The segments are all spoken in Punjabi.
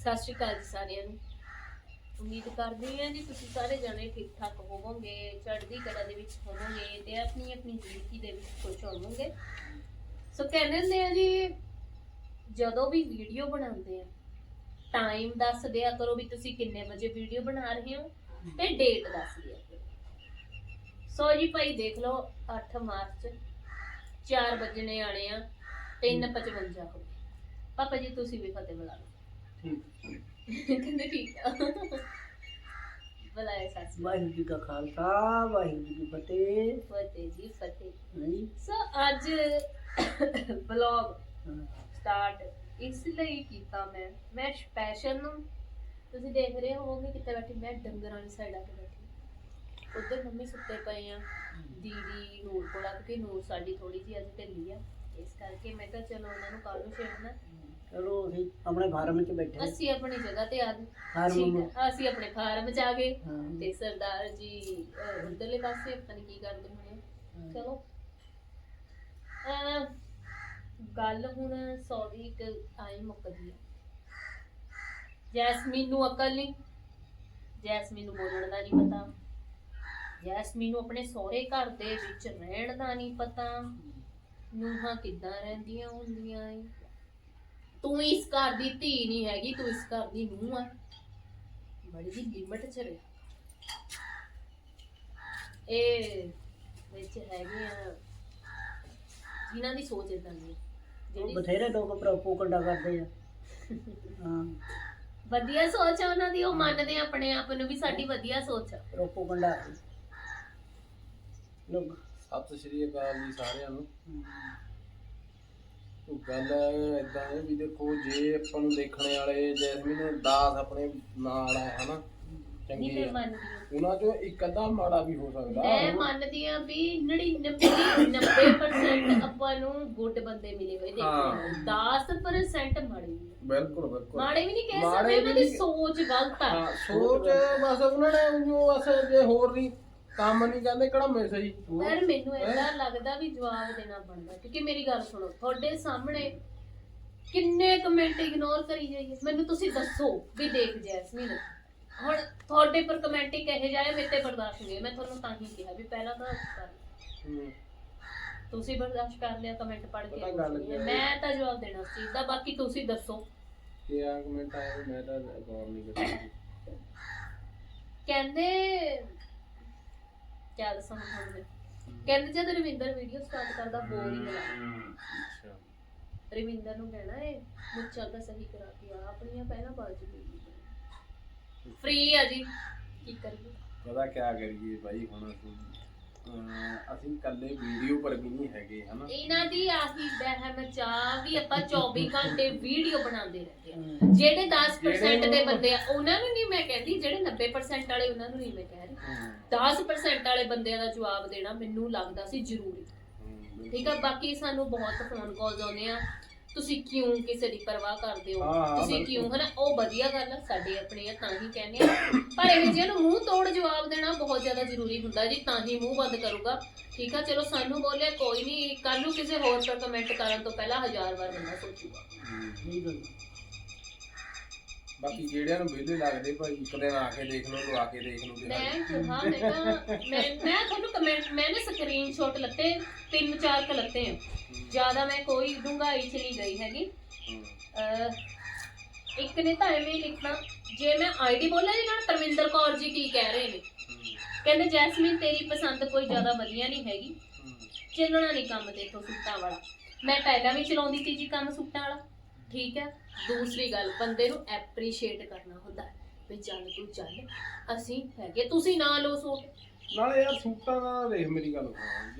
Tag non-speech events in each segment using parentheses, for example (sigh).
ਸਤਿ ਸ਼੍ਰੀ ਅਕਾਲ ਜੀ ਸਾਰਿਆਂ ਨੂੰ। ਉਮੀਦ ਕਰਦੀ ਹਾਂ ਜੀ ਤੁਸੀਂ ਸਾਰੇ ਜਣੇ ਠੀਕ ਠਾਕ ਹੋਵੋਗੇ, ਚੜ੍ਹਦੀ ਕਲਾ ਦੇ ਵਿੱਚ ਹੋਵੋਗੇ ਤੇ ਆਪਣੀ ਆਪਣੀ ਜ਼ਿੰਦਗੀ ਦੇ ਵਿੱਚ ਖੁਸ਼ ਹੋਵੋਗੇ। ਸੋ ਕਹਿੰਦੇ ਹੁੰਦੇ ਆ ਜੀ, ਜਦੋਂ ਵੀ ਵੀਡੀਓ ਬਣਾਉਂਦੇ ਆ ਟਾਈਮ ਦੱਸ ਦਿਆ ਕਰੋ ਵੀ ਤੁਸੀਂ ਕਿੰਨੇ ਵਜੇ ਵੀਡੀਓ ਬਣਾ ਰਹੇ ਹੋ ਤੇ ਡੇਟ ਦੱਸ ਦਿਆ ਕਰੋ। ਸੋ ਜੀ ਭਾਈ ਦੇਖ ਲਓ 8 ਮਾਰਚ 4 ਵਜਣੇ ਆਣੇ ਆ 3:55 ਹੋ ਗਏ। ਪਾਪਾ ਜੀ, ਤੁਸੀਂ ਵੀ ਫਤਿਹ ਬੁਲਾ ਲਓ। ਕਹਿੰਦੇ ਠੀਕ ਆ। ਬੁਲਾਇਆ ਸੱਸ ਵਾਹਿਗੁਰੂ ਜੀ ਕਾ ਖਾਲਸਾ ਵਾਹਿਗੁਰੂ ਜੀ ਕੀ ਫਤਿਹ। ਫਤਿਹ ਜੀ ਫਤਿਹ। ਹਾਂਜੀ। ਸੋ ਅੱਜ ਵਲੌਗ ਹਾਂ। ਸਟਾਰਟ ਇਸ ਲਈ ਕੀਤਾ ਮੈਂ। ਮੈਂ ਸਪੈਸ਼ਲ ਨੂੰ। ਤੁਸੀਂ ਦੇਖ ਰਹੇ ਹੋਵੋਗੇ ਕਿੱਥੇ ਬੈਠੀ। ਮੈਂ ਡੰਗਰਾਂ ਵਾਲੀ ਸਾਈਡ ਆ ਕੇ ਬੈਠੀ। ਉਧਰ ਮੰਮੀ ਸੁੱਤੇ ਪਏ ਆ। ਦੀਦੀ ਨੂਰ ਕੋਲ ਆ ਕਿਉਂਕਿ ਨੂਰ ਸਾਡੀ ਥੋੜੀ ਅੱਜ ਢਿੱਲੀ ਆ। ਇਸ ਕਰਕੇ ਮੈਂ ਕਿਹਾ ਚਲੋ ਉਹਨਾਂ ਨੂੰ ਕੱਲ ਨੂੰ ਛੇੜਨਾ। ਚਲੋ ਅਸੀਂ ਆਪਣੇ ਫਾਰਮ 'ਚ ਬੈਠੇ। ਅਸੀਂ ਆਪਣੀ ਜਗ੍ਹਾ ਤੇ ਆ ਗਏ। ਫਾਰਮ ਠੀਕ ਨੂੰ। ਹੈ ਅਸੀਂ ਆਪਣੇ ਫਾਰਮ 'ਚ ਆ ਗਏ। ਹਾਂ। ਤੇ ਸਰਦਾਰ ਜੀ ਅਹ, ਉੱਧਰਲੇ ਪਾਸੇ ਪਤਾ ਨਹੀਂ ਕੀ ਕਰਦੇ ਹੋਣੇ ਚਲੋ। ਅਹ, ਗੱਲ ਹੁਣ ਸੌਰੀ ਇੱਕ ਆਈ ਮੁੱਕਦੀ ਹੈ ਜੈਸਮੀਨ ਨੂੰ ਅਕਲ ਨਹੀਂ ਜੈਸਮੀਨ ਨੂੰ ਬੋਲਣ ਦਾ ਨਹੀਂ ਪਤਾ। ਜੈਸਮੀਨ ਨੂੰ ਆਪਣੇ ਸਹੁਰੇ ਘਰ ਦੇ ਵਿੱਚ ਰਹਿਣ ਦਾ ਨਹੀਂ ਪਤਾ। ਨੂੰਹਾਂ ਕਿੱਦਾਂ ਰਹਿੰਦੀਆਂ ਹੁੰਦੀਆਂ ਏ ਤੂੰ ਇਸ ਘਰ ਦੀ ਧੀ ਨਹੀਂ ਹੈਗੀ ਤੂੰ ਇਸ ਘਰ ਦੀ ਨੂੰਹ ਆ। ਬੜੀ ਜੀ ਲਿਮਟ ਚ ਰਹਿ। ਇਹ ਵਿੱਚ ਹੈਗੇ ਆ ਜਿਨ੍ਹਾਂ ਦੀ ਸੋਚ ਇਦਾਂ ਦੀ ਹੈ, ਉਹ ਜਿਹੜੀ ਬਥੇਰੇ ਲੋਕ ਪ੍ਰੋਪੋ ਕੰਡਾ ਕਰਦੇ ਆ। ਹਾਂ। ਵਧੀਆ ਸੋਚ ਆ ਉਹਨਾਂ ਦੀ ਉਹ ਮੰਨਦੇ ਆ ਆਪਣੇ ਆਪ ਨੂੰ ਵੀ ਸਾਡੀ ਵਧੀਆ ਸੋਚ ਆ। ਪ੍ਰੋਪੋ ਕੰਡਾ ਲੋਕ। ਸਤਿ ਸ਼੍ਰੀ ਅਕਾਲ ਜੀ ਸਾਰਿਆਂ ਨੂੰ। ਹਮ, ਗੱਲ ਇਦਾਂ ਹੈ ਵੀ ਦੇਖੋ ਜੇ ਆਪਾਂ ਨੂੰ ਦੇਖਣੇ ਵਾਲੇ ਜੈਸਮੀਨ ਦਾਸ ਆਪਣੇ ਨਾਲ ਹੈ ਹਨਾ? ਨਹੀਂ ਚੰਗੇ ਮੈਂ ਆ। ਮੰਨਦੀ ਹਾਂ। ਉਹਨਾਂ ਚੋਂ ਇੱਕ ਅੱਧਾ ਮਾੜਾ ਵੀ ਹੋ ਸਕਦਾ। ਮੈਂ ਮੰਨਦੀ ਆ ਵੀ 99 90% ਆਪਾਂ ਨੂੰ ਗੁੱਡ ਬੰਦੇ ਮਿਲੇ ਹੋਏ। ਦੇਖੋ 10% ਮਾੜੇ। ਬਿਲਕੁਲ ਬਿਲਕੁਲ। ਮਾੜੇ ਵੀ ਨਹੀਂ ਕਹਿ ਮਾੜੇ ਸਕਦੇ ਉਹਨਾਂ ਵੀ ਦੀ ਨਹੀਂ- ਸੋਚ ਗਲਤ ਆ। ਹਾਂ ਸੋਚ ਬਸ ਉਹਨਾਂ ਨੇ ਜੋ ਬਸ ਜੇ ਹੋਰ ਨਹੀਂ। ਕੰਮ ਨਹੀਂ ਕਹਿੰਦੇ ਕੜਾਮੇ ਸਹੀ ਪਰ ਮੈਨੂੰ ਏਦਾਂ ਲੱਗਦਾ ਵੀ ਜਵਾਬ ਦੇਣਾ ਬਣਦਾ ਕਿਉਂਕਿ ਮੇਰੀ ਗੱਲ ਸੁਣੋ ਤੁਹਾਡੇ ਸਾਹਮਣੇ ਕਿੰਨੇ ਕਮੈਂਟ ਇਗਨੋਰ ਕਰੀ ਜਾਈਏ। ਮੈਨੂੰ ਤੁਸੀਂ ਦੱਸੋ ਵੀ ਦੇਖ ਜੈਸਮੀਨ ਹੁਣ ਤੁਹਾਡੇ ਪਰ ਕਮੈਂਟ ਹੀ ਕਹੇ ਜਾਏ ਮੇਰੇ ਤੇ ਬਰਦਾਸ਼ਤ ਨਹੀਂ ਹੈ। ਮੈਂ ਤੁਹਾਨੂੰ ਤਾਂ ਹੀ ਕਿਹਾ ਵੀ ਪਹਿਲਾਂ ਤਾਂ ਕਰ ਹੂੰ। ਤੁਸੀਂ ਬਰਦਾਸ਼ਤ ਕਰ ਲਿਆ ਕਮੈਂਟ ਪੜ੍ਹ ਕੇ ਪਤਾ ਗੱਲ ਕੀ ਹੈ? ਮੈਂ ਤਾਂ ਜਵਾਬ ਦੇਣਾ ਚੀਜ਼ ਦਾ ਬਾਕੀ ਤੁਸੀਂ ਦੱਸੋ। ਤੇ ਆ ਕਮੈਂਟ ਆਇਆ ਮੈਂ ਤਾਂ ਗੌਰ ਨਹੀਂ ਕੀਤੀ ਕਹਿੰਦੇ ਕਿਆ ਦੱਸਾਂ ਹੁਣ ਤੁਹਾਨੂੰ ਮੈਂ? ਕਹਿੰਦੇ ਜਦ ਰਵਿੰਦਰ ਵੀਡੀਓ ਸਟਾਰਟ ਕਰਦਾ ਬੋਰਿੰਗ ਲੱਗਦਾ ਅੱਛਾ। ਰਵਿੰਦਰ ਨੂੰ ਕਹਿਣਾ ਏ ਮੁੱਛਾਂ ਤਾਂ ਸਹੀ ਕਰਾ ਕੇ ਆ ਆਪਣੀਆਂ ਪਹਿਲਾਂ ਚੁੱਕੀ ਫ੍ਰੀ ਆ ਜੀ। ਕੀ ਕਰੀਏ? ਪਤਾ ਕਿਆ ਕਰੀਏ ਭਾਈ ਹੁਣ ਅਸੀਂ ਅਹ ਅਸੀਂ ਇਕੱਲੇ ਵੀਡੀਓ ਪਰ ਵੀ ਨਹੀਂ ਹੈਗੇ ਹਨਾ? ਇਹਨਾਂ ਦੀ ਆਹੀ ਵਹਿਮ ਚਾਹ ਵੀ ਆਪਾਂ (laughs) 24 ਘੰਟੇ ਵੀਡੀਓ ਬਣਾਉਂਦੇ ਰਹਿੰਦੇ ਆ। ਜਿਹੜੇ 10% ਜਿਹੜੇ ਦੇ ਬੰਦੇ ਆ ਉਹਨਾਂ ਨੂੰ ਨਹੀਂ ਮੈਂ ਕਹਿੰਦੀ ਜਿਹੜੇ 90% ਵਾਲੇ ਉਹਨਾਂ ਨੂੰ ਨਹੀਂ ਮੈਂ ਕਹਿ ਰਹੀ। ਹੂੰ, 10% ਵਾਲੇ ਬੰਦਿਆਂ ਦਾ ਜਵਾਬ ਦੇਣਾ ਮੈਨੂੰ ਲੱਗਦਾ ਸੀ ਜ਼ਰੂਰੀ। ਠੀਕ ਆ ਬਾਕੀ ਸਾਨੂੰ ਬਹੁਤ ਫੋਨ ਕਾਲਸ ਆਉਂਦੇ ਆ। ਤੁਸੀਂ ਕਿਉਂ ਕਿਸੇ ਦੀ ਪਰਵਾਹ ਕਰਦੇ ਹੋ? ਹਾਂ, ਹਾਂ, ਤੁਸੀਂ ਬਿਲਕੁਲ। ਕਿਉਂ ਹਨਾ? ਉਹ ਵਧੀਆ ਗੱਲ ਆ ਸਾਡੇ ਆਪਣੇ ਆ ਤਾਂ ਹੀ ਕਹਿੰਦੇ ਆ। ਪਰ ਇਹ ਜਿਹੇ ਨੂੰ ਮੂੰਹ ਤੋੜ ਜਵਾਬ ਦੇਣਾ ਬਹੁਤ ਜ਼ਿਆਦਾ ਜ਼ਰੂਰੀ ਹੁੰਦਾ ਜੀ ਤਾਂ ਹੀ ਮੂੰਹ ਬੰਦ ਕਰੂਗਾ। ਠੀਕ ਆ? ਚਲੋ ਸਾਨੂੰ ਬੋਲਿਆ ਕੋਈ ਨਹੀਂ ਕੱਲ ਨੂੰ ਕਿਸੇ ਹੋਰ ਪਰ ਕਮੈਂਟ ਕਰਨ ਤੋਂ ਪਹਿਲਾਂ ਹਜ਼ਾਰ ਵਾਰ ਬੰਦਾ ਸੋਚੂਗਾ। ਹੂੰ। ਠੀਕ ਹੈ ਬਾਕੀ ਜਿਹੜਿਆਂ ਨੂੰ ਵਿਹਲੇ ਲੱਗਦੇ ਭਾਈ ਇੱਕ ਦਿਨ ਆ ਕੇ ਦੇਖ ਲਓ ਲਵਾ ਕੇ ਦੇਖ ਲਓ ਮੈਂ ਕਿਹਾ ਮੈਂ ਕਿਹਾ ਮੈਂ ਮੈਂ ਤੁਹਾਨੂੰ ਕਮੈਂਟ ਮੈਂ ਨਾ ਸਕਰੀਨਸ਼ਾਟ ਲੱਤੇ ਤਿੰਨ ਚਾਰ ਕ ਲੱਤੇ। ਆ ਜ਼ਿਆਦਾ ਮੈਂ ਕੋਈ ਡੂੰਘਾਈ ਚ ਨਹੀਂ ਗਈ ਹੈਗੀ। ਹੂੰ, ਅਹ ਇੱਕ ਨੇ ਤਾਂ ਐਵੇਂ ਹੀ ਲਿਖਣਾ ਜੇ ਮੈਂ ਆਈਡੀ ਬੋਲਿਆ ਜੀ ਨਾ ਤਰਵਿੰਦਰ ਕੌਰ ਜੀ ਕੀ ਕਹਿ ਰਹੇ ਨੇ? ਹੂੰ, ਕਹਿੰਦੇ ਜੈਸਮੀਨ ਤੇਰੀ ਪਸੰਦ ਕੋਈ ਜ਼ਿਆਦਾ ਵਧੀਆ ਨਹੀਂ ਹੈਗੀ। ਹੂੰ। ਚੱਲਣਾ ਨਹੀਂ ਕੰਮ ਦੇਖੋ ਸੂਟਾਂ ਵਾਲਾ। ਮੈਂ ਪਹਿਲਾਂ ਵੀ ਚਲਾਉਂਦੀ ਸੀ ਜੀ ਕੰਮ ਸੂਟਾਂ ਵਾਲਾ। ਠੀਕ ਹੈ? ਦੂਸਰੀ ਗੱਲ ਬੰਦੇ ਨੂੰ ਐਪਰੀਸ਼ੀਏਟ ਕਰਨਾ ਹੁੰਦਾ ਹੈ ਵੀ ਚੱਲ ਤੂੰ ਚੱਲ ਅਸੀਂ ਹੈਗੇ ਤੁਸੀਂ ਨਾ ਲਓ ਸੂਟ। ਨਾਲੇ ਯਾਰ ਸੂਟਾਂ ਦਾ ਦੇਖ ਮੇਰੀ ਗੱਲ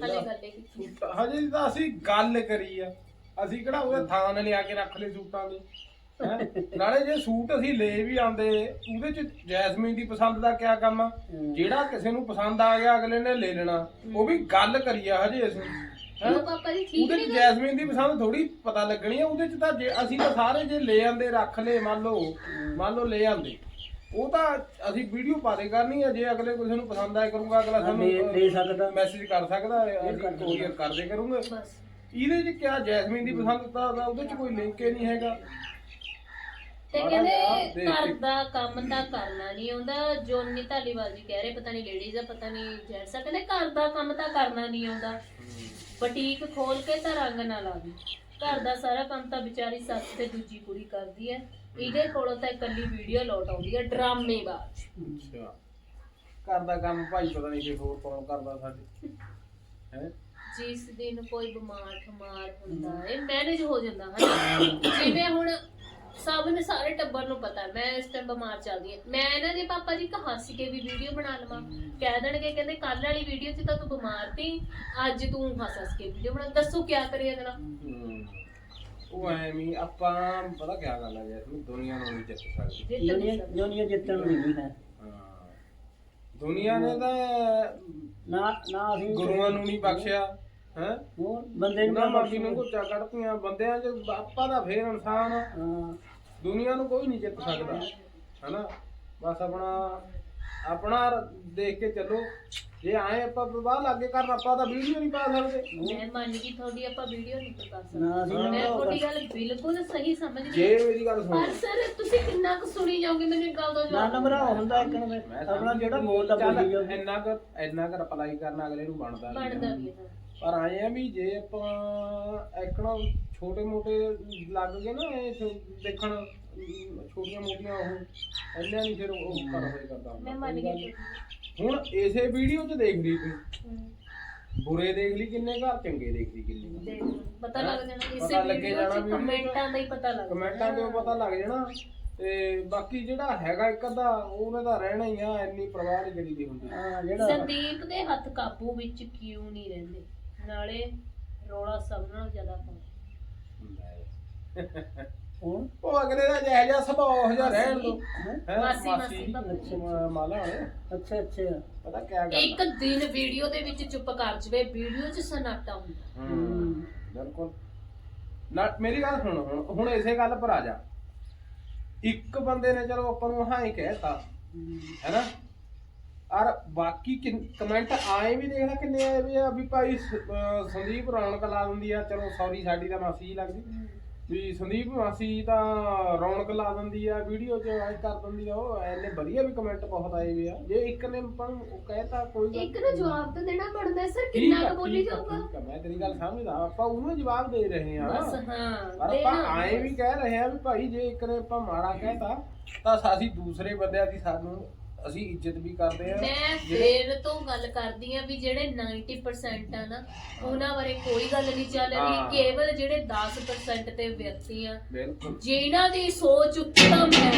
ਹਲੇ ਗੱਲ ਇਹ ਸੂਟ ਹਜੇ ਤਾਂ ਅਸੀਂ ਗੱਲ ਕਰੀ ਆ। ਅਸੀਂ ਕਿਹੜਾ ਉਹਦੇ ਥਾਂ ਲਿਆ ਕੇ ਰੱਖ ਲਏ ਸੂਟਾਂ ਦੇ। ਹੈਂ? ਨਾਲੇ ਜੇ ਸੂਟ ਅਸੀਂ ਲੈ ਵੀ ਆਂਦੇ ਉਹਦੇ ਚ ਜੈਸਮੀਨ ਦੀ ਪਸੰਦ ਦਾ ਕਿਆ ਕੰਮ ਆ। ਜਿਹੜਾ ਕਿਸੇ ਨੂੰ ਪਸੰਦ ਆ ਗਿਆ ਅਗਲੇ ਨੇ ਲੈ ਲੈਣਾ। ਉਹ ਵੀ ਗੱਲ ਕਰੀ ਆ ਹਜੇ ਅਸੀਂ। ਹੈਂ? ਕਿਉਂ ਪਾਪਾ ਜੀ ਠੀਕ ਉਹਦੇ ਚ ਜੈਸਮੀਨ ਦੀ ਪਸੰਦ ਥੋੜੀ ਪਤਾ ਲੱਗਣੀ ਆ ਉਹਦੇ ਚ ਤਾਂ ਜੇ ਅਸੀਂ ਤਾਂ ਸਾਰੇ ਜੇ ਲੈ ਆਂਦੇ ਰੱਖ ਲਏ ਮੰਨ ਲਓ ਮੰਨ ਲਓ ਲੈ ਆਂਦੇ। ਉਹ ਤਾਂ ਅਸੀਂ ਵੀਡੀਓ ਪਾ ਦੇ ਕਰਨੀ ਆ ਜੇ ਅਗਲੇ ਕਿਸੇ ਨੂੰ ਪਸੰਦ ਆਇਆ ਕਰੂਗਾ ਅਗਲਾ ਦੇ- ਦੇ ਸਕਦਾ। ਮੈਸੇਜ ਕਰ ਸਕਦਾ ਹੈ, ਅਸੀਂ। ਕੋਰੀਅਰ ਕਰਦੇ ਕਰੂੰਗੇ। ਇਹਦੇ ਚ ਕਿਆ ਜੈਸਮੀਨ ਦੀ ਪਸੰਦ ਤਾਂ ਤਾਂ ਉਹਦੇ ਚ ਕੋਈ ਲਿੰਕ ਹੀ ਨਹੀਂ ਹੈਗਾ। ਤੇ ਕਹਿੰਦੇ ਘਰ। ਦਾ ਕੰਮ ਤਾਂ ਕਰਨਾ ਨਹੀਂ ਆਉਂਦਾ ਜੋਨੀ ਢਾਲੀਵਾਲ ਜੀ ਕਹਿ ਰਹੇ ਪਤਾ ਨਹੀਂ ਲੇਡੀਜ਼ ਆ ਪਤਾ ਨਹੀਂ ਜੈਂਟਸ ਆ ਕਹਿੰਦੇ ਘਰ ਦਾ ਕੰਮ ਤਾਂ ਕਰਨਾ ਨਹੀਂ ਆਉਂਦਾ। ਬੁਟੀਕ ਖੋਲ ਕੇ ਤਾਂ ਰੰਗ ਨਾ ਲਾ ਦੀ ਘਰ ਦਾ ਸਾਰਾ ਕੰਮ ਤਾਂ ਵਿਚਾਰੀ ਸੱਸ ਤੇ ਦੂਜੀ ਕੁੜੀ ਕਰਦੀ ਹੈ। ਇਹਦੇ ਕੋਲੋਂ ਤਾਂ ਇਕੱਲੀ ਵੀਡੀਓ ਲੋਟ ਆਉਂਦੀ ਹੈ ਡਰਾਮੇਬਾਜ਼ ਅੱਛਾ। ਘਰ ਦਾ ਕੰਮ ਭਾਈ ਪਤਾ ਨਹੀਂ ਕਿ ਹੋਰ ਕੌਣ ਕਰਦਾ ਸਾਡੇ। ਹੈ? ਜਿਸ ਦਿਨ ਕੋਈ ਬਿਮਾਰ ਠਮਾਰ ਹੁੰਦਾ ਹੈ ਮੈਨੇਜ ਹੋ ਜਾਂਦਾ ਹੈ ਜਿਵੇਂ ਹੁਣ ਸਭ ਨੇ ਸਾਰੇ ਟੱਬਰ ਨੂੰ ਪਤਾ ਮੈਂ ਇਸ ਟਾਈਮ ਬਿਮਾਰ ਚੱਲਦੀ ਹਾਂ। ਮੈਂ ਇਹਨਾਂ ਦੇ ਪਾਪਾ ਜੀ ਕਹਾ ਸੀ ਕਿ ਵੀ ਵੀਡੀਓ ਬਣਾ ਲਵਾਂ ਕਹਿ ਦੇਣਗੇ ਕਹਿੰਦੇ ਕੱਲ ਵਾਲੀ ਵੀਡੀਓ 'ਚ ਤਾਂ ਤੂੰ ਬਿਮਾਰ ਸੀ ਅੱਜ ਤੂੰ ਹੱਸ ਹੱਸ ਕੇ ਵੀਡੀਓ ਬਣਾ ਦੱਸੋ ਕੀ ਕਰੀਏ ਅਗਲਾ ਉਹ ਐਵੇਂ ਆਪਾਂ ਪਤਾ ਕੀ ਗੱਲ ਹੈ ਯਾਰ ਦੁਨੀਆ ਨੂੰ ਨਹੀਂ ਜਿੱਤ ਸਕਦੀ। ਜਿੱਤ ਨਹੀਂ ਦੁਨੀਆ ਸਕਦਾ। ਦੁਨੀਆ ਜਿੱਤਣ ਨੂੰ ਨਹੀਂ ਹੈ। ਹਾਂ। ਦੁਨੀਆ ਨੇ ਤਾਂ ਨਾ ਨਾ ਅਸੀਂ ਗੁਰੂਆਂ ਨੂੰ ਨਹੀਂ ਬਖਸ਼ਿਆ। ਹੈ? ਹੋਰ ਬੰਦੇ ਨੂੰ ਨਾ ਮਰਜ਼ੀ ਨੂੰ ਘੁੱਚਾ ਕੱਢਤੀਆਂ ਬੰਦਿਆਂ 'ਚ ਆਪਾਂ ਦਾ ਫੇਰ ਇਨਸਾਨ ਆ। ਹਾਂ। ਦੁਨੀਆ ਨੂੰ ਕੋਈ ਨਹੀਂ ਜਿੱਤ ਸਕਦਾ ਹੈਨਾ? ਬਸ ਆਪਣਾ ਆਪਣਾ ਦੇਖ ਕੇ ਚੱਲੋ। ਜੇ ਆਏ ਆਪਾਂ ਪ੍ਰਵਾਹ ਲੱਗੇ ਕਰਨ ਆਪਾਂ ਤਾਂ ਵੀਡੀਓ ਨਹੀਂ ਪਾ ਸਕਦੇ। ਮੈਂ ਮੰਨ ਗਈ ਤੁਹਾਡੀ ਆਪਾਂ ਵੀਡੀਓ ਨਹੀਂ ਕਰ ਸਕਦੇ। ਨਾ ਅਸੀਂ ਮੈਂ ਤੁਹਾਡੀ ਗੱਲ ਬਿਲਕੁਲ ਸਹੀ ਸਮਝਦੀ ਜੇ ਹਾਂ। ਮੇਰੀ ਗੱਲ ਸੁਣੋ। ਪਰ ਸਰ ਤੁਸੀਂ ਕਿੰਨਾ ਕੁ ਸੁਣੀ ਜਾਓਗੇ ਮੈਨੂੰ ਇੱਕ ਗੱਲ ਦਾ ਨਾ ਜਵਾਬ ਨੰਬਰ ਹੁੰਦਾ ਇੱਕ ਨੂੰ ਆਪਣਾ ਜਿਹੜਾ ਬੋਲਦਾ ਚੱਲ ਬੋਲੀ ਜਾਓ ਇੰਨਾ ਕੁ ਇੰਨਾ ਕੁ ਅਪਲਾਈ ਕਰਨਾ ਅਗਲੇ ਨੂੰ ਬਣਦਾ ਨਹੀਂ ਬਣਦਾ ਵੀ ਹੈ ਪਰ ਆਏ ਆ ਵੀ ਜੇ ਆਪਾਂ ਐਕਣਾ ਛੋਟੇ ਮੋਟੇ ਲੱਗ ਗਏ ਨਾ ਇਹ ਛੋ- ਦੇਖਣ ਅਮ, ਛੋਟੀਆਂ ਮੋਟੀਆਂ ਉਹ ਇੰਨਾ ਨਹੀਂ ਫਿਰ ਉਹ ਕਰ ਹੋਏ ਕਰਦਾ ਹੁੰਦਾ। ਮੈਂ ਮੰਨ ਗਈ ਹੁਣ ਇਸੇ ਵੀਡੀਓ 'ਚ ਦੇਖ ਲਈ ਤੂੰ। ਬੁਰੇ ਦੇਖ ਲਈ ਕਿੰਨੇ ਘਰ ਚੰਗੇ ਦੇਖ ਲਈ ਕਿੰਨੇ ਦੇਖ ਲਓ, ਪਤਾ ਲੱਗ ਜਾਣਾ ਪਤਾ ਇਸੇ ਲੱਗੇ ਵੀਡੀਓ ਜਾਣਾ ਚ ਵੀ ਕਮੈਂਟਾਂ ਦਾ ਹੀ ਪਤਾ ਲੱਗ ਕਮੈਂਟਾਂ ਤੇ ਪਤਾ ਲੱਗ ਜਾਣਾ। ਤੇ ਬਾਕੀ ਜਿਹੜਾ ਹੈਗਾ ਇੱਕ ਅੱਧਾ ਉਹਨੇ ਤਾਂ ਰਹਿਣਾ ਹੀ ਆ ਇੰਨੀ ਪਰਵਾਹ ਨਹੀਂ ਕਰੀ ਦੀ ਹੁੰਦੀ। ਹਾਂ ਜਿਹੜਾ ਸੰਦੀਪ ਦੇ ਹੱਥ ਕਾਬੂ ਵਿੱਚ ਕਿਉਂ ਨਹੀਂ ਰਹਿੰਦੇ? ਨਾਲੇ ਰੋਲਾ ਸਭ ਨਾਲੋਂ ਜ਼ਿਆਦਾ ਪਾਉਂਦਾ। ਹੁਣ ਉਹ ਅਗਲੇ ਦਾ ਜਿਹੋ ਜਿਹਾ ਸੁਭਾਅ ਉਹ ਜਿਹਾ ਰਹਿਣ ਦੋ। ਹੈਂ? ਹੈਂ? ਮਾਸੀ, ਮਾਸੀ, ਮਾਲਾ ਹੋਏ ਅੱਛਾ ਅੱਛਾ। ਪਤਾ ਕਿਆ ਗੱਲ ਇੱਕ ਦਿਨ ਵੀਡੀਓ ਦੇ ਵਿੱਚ ਚੁੱਪ ਕਰ ਜਵੇ ਵੀਡੀਓ 'ਚ ਸਨਾਟਾ ਹੁੰਦਾ। ਹੂੰ ਬਿਲਕੁਲ। ਨਾ ਮੇਰੀ ਗੱਲ ਸੁਣ ਹੁਣ ਹੁਣ ਇਸੇ ਗੱਲ ਪਰ ਆ ਜਾ। ਇੱਕ ਬੰਦੇ ਨੇ ਚਲੋ ਆਪਾਂ ਨੂੰ ਹਾਂ ਹੀ ਕਹਿਤਾ ਹੈਨਾ? ਔਰ ਬਾਕੀ ਕਮੈਂਟ ਆਏ ਵੀ ਦੇਖਣਾ ਕਿੰਨੇ ਆਏ ਵੀ ਆ ਵੀ ਭਾਈ ਸੰਦੀਪ ਰੌਣਕ ਲਾ ਦਿੰਦੀ ਆ ਚਲੋ ਸੌਰੀ ਸਾਡੀ ਤਾਂ ਮਾਸੀ ਲੱਗਦੀ। ਵੀ ਸੰਦੀਪ ਮਾਸੀ ਤਾਂ ਰੌਣਕ ਲਾ ਦਿੰਦੀ ਆ ਵੀਡੀਓ 'ਚ ਐ ਕਰ ਦਿੰਦੀ ਆ ਉਹ ਐਨੇ ਵਧੀਆ ਵੀ ਕਮੈਂਟ ਬਹੁਤ ਆਏ ਵੀ ਆ। ਜੇ ਇੱਕ ਨੇ ਆਪਾਂ ਉਹ ਕਹਿਤਾ ਕੋਈ ਇੱਕ ਨੂੰ ਜਵਾਬ ਤਾਂ ਦੇਣਾ ਬਣਦਾ ਸਰ ਕਿੰਨਾ ਕੁ ਬੋਲੀ ਜਾਊਗਾ? ਮੈਂ ਤੇਰੀ ਗੱਲ ਸਮਝਦਾ ਆਪਾਂ ਉਹਨੂੰ ਜਵਾਬ ਦੇ ਰਹੇ ਆ। ਬਸ ਹਾਂ ਆਪਾਂ ਆਏ ਵੀ ਕਹਿ ਰਹੇ ਆ ਵੀ ਭਾਈ ਜੇ ਇੱਕ ਨੇ ਆਪਾਂ ਮਾੜਾ ਕਹਿਤਾ ਤਾਂ ਅਸੀਂ ਦੂਸਰੇ ਬੰਦਿਆਂ ਦੀ ਸਾਨੂੰ ਅਸੀਂ ਇੱਜ਼ਤ ਵੀ ਕਰਦੇ ਆ ਮੈਂ ਫੇਰ ਤੋਂ ਗੱਲ ਕਰਦੀ ਆ ਵੀ ਜਿਹੜੇ 90% ਆ ਨਾ ਉਹਨਾਂ ਬਾਰੇ ਕੋਈ ਗੱਲ ਨਹੀਂ ਚੱਲ ਰਹੀ। ਕੇਵਲ ਜਿਹੜੇ 10% ਤੇ ਵਿਅਕਤੀ ਆ ਬਿਲਕੁਲ। ਜਿਨ੍ਹਾਂ ਦੀ ਸੋਚ ਉੱਤਮ ਹੈ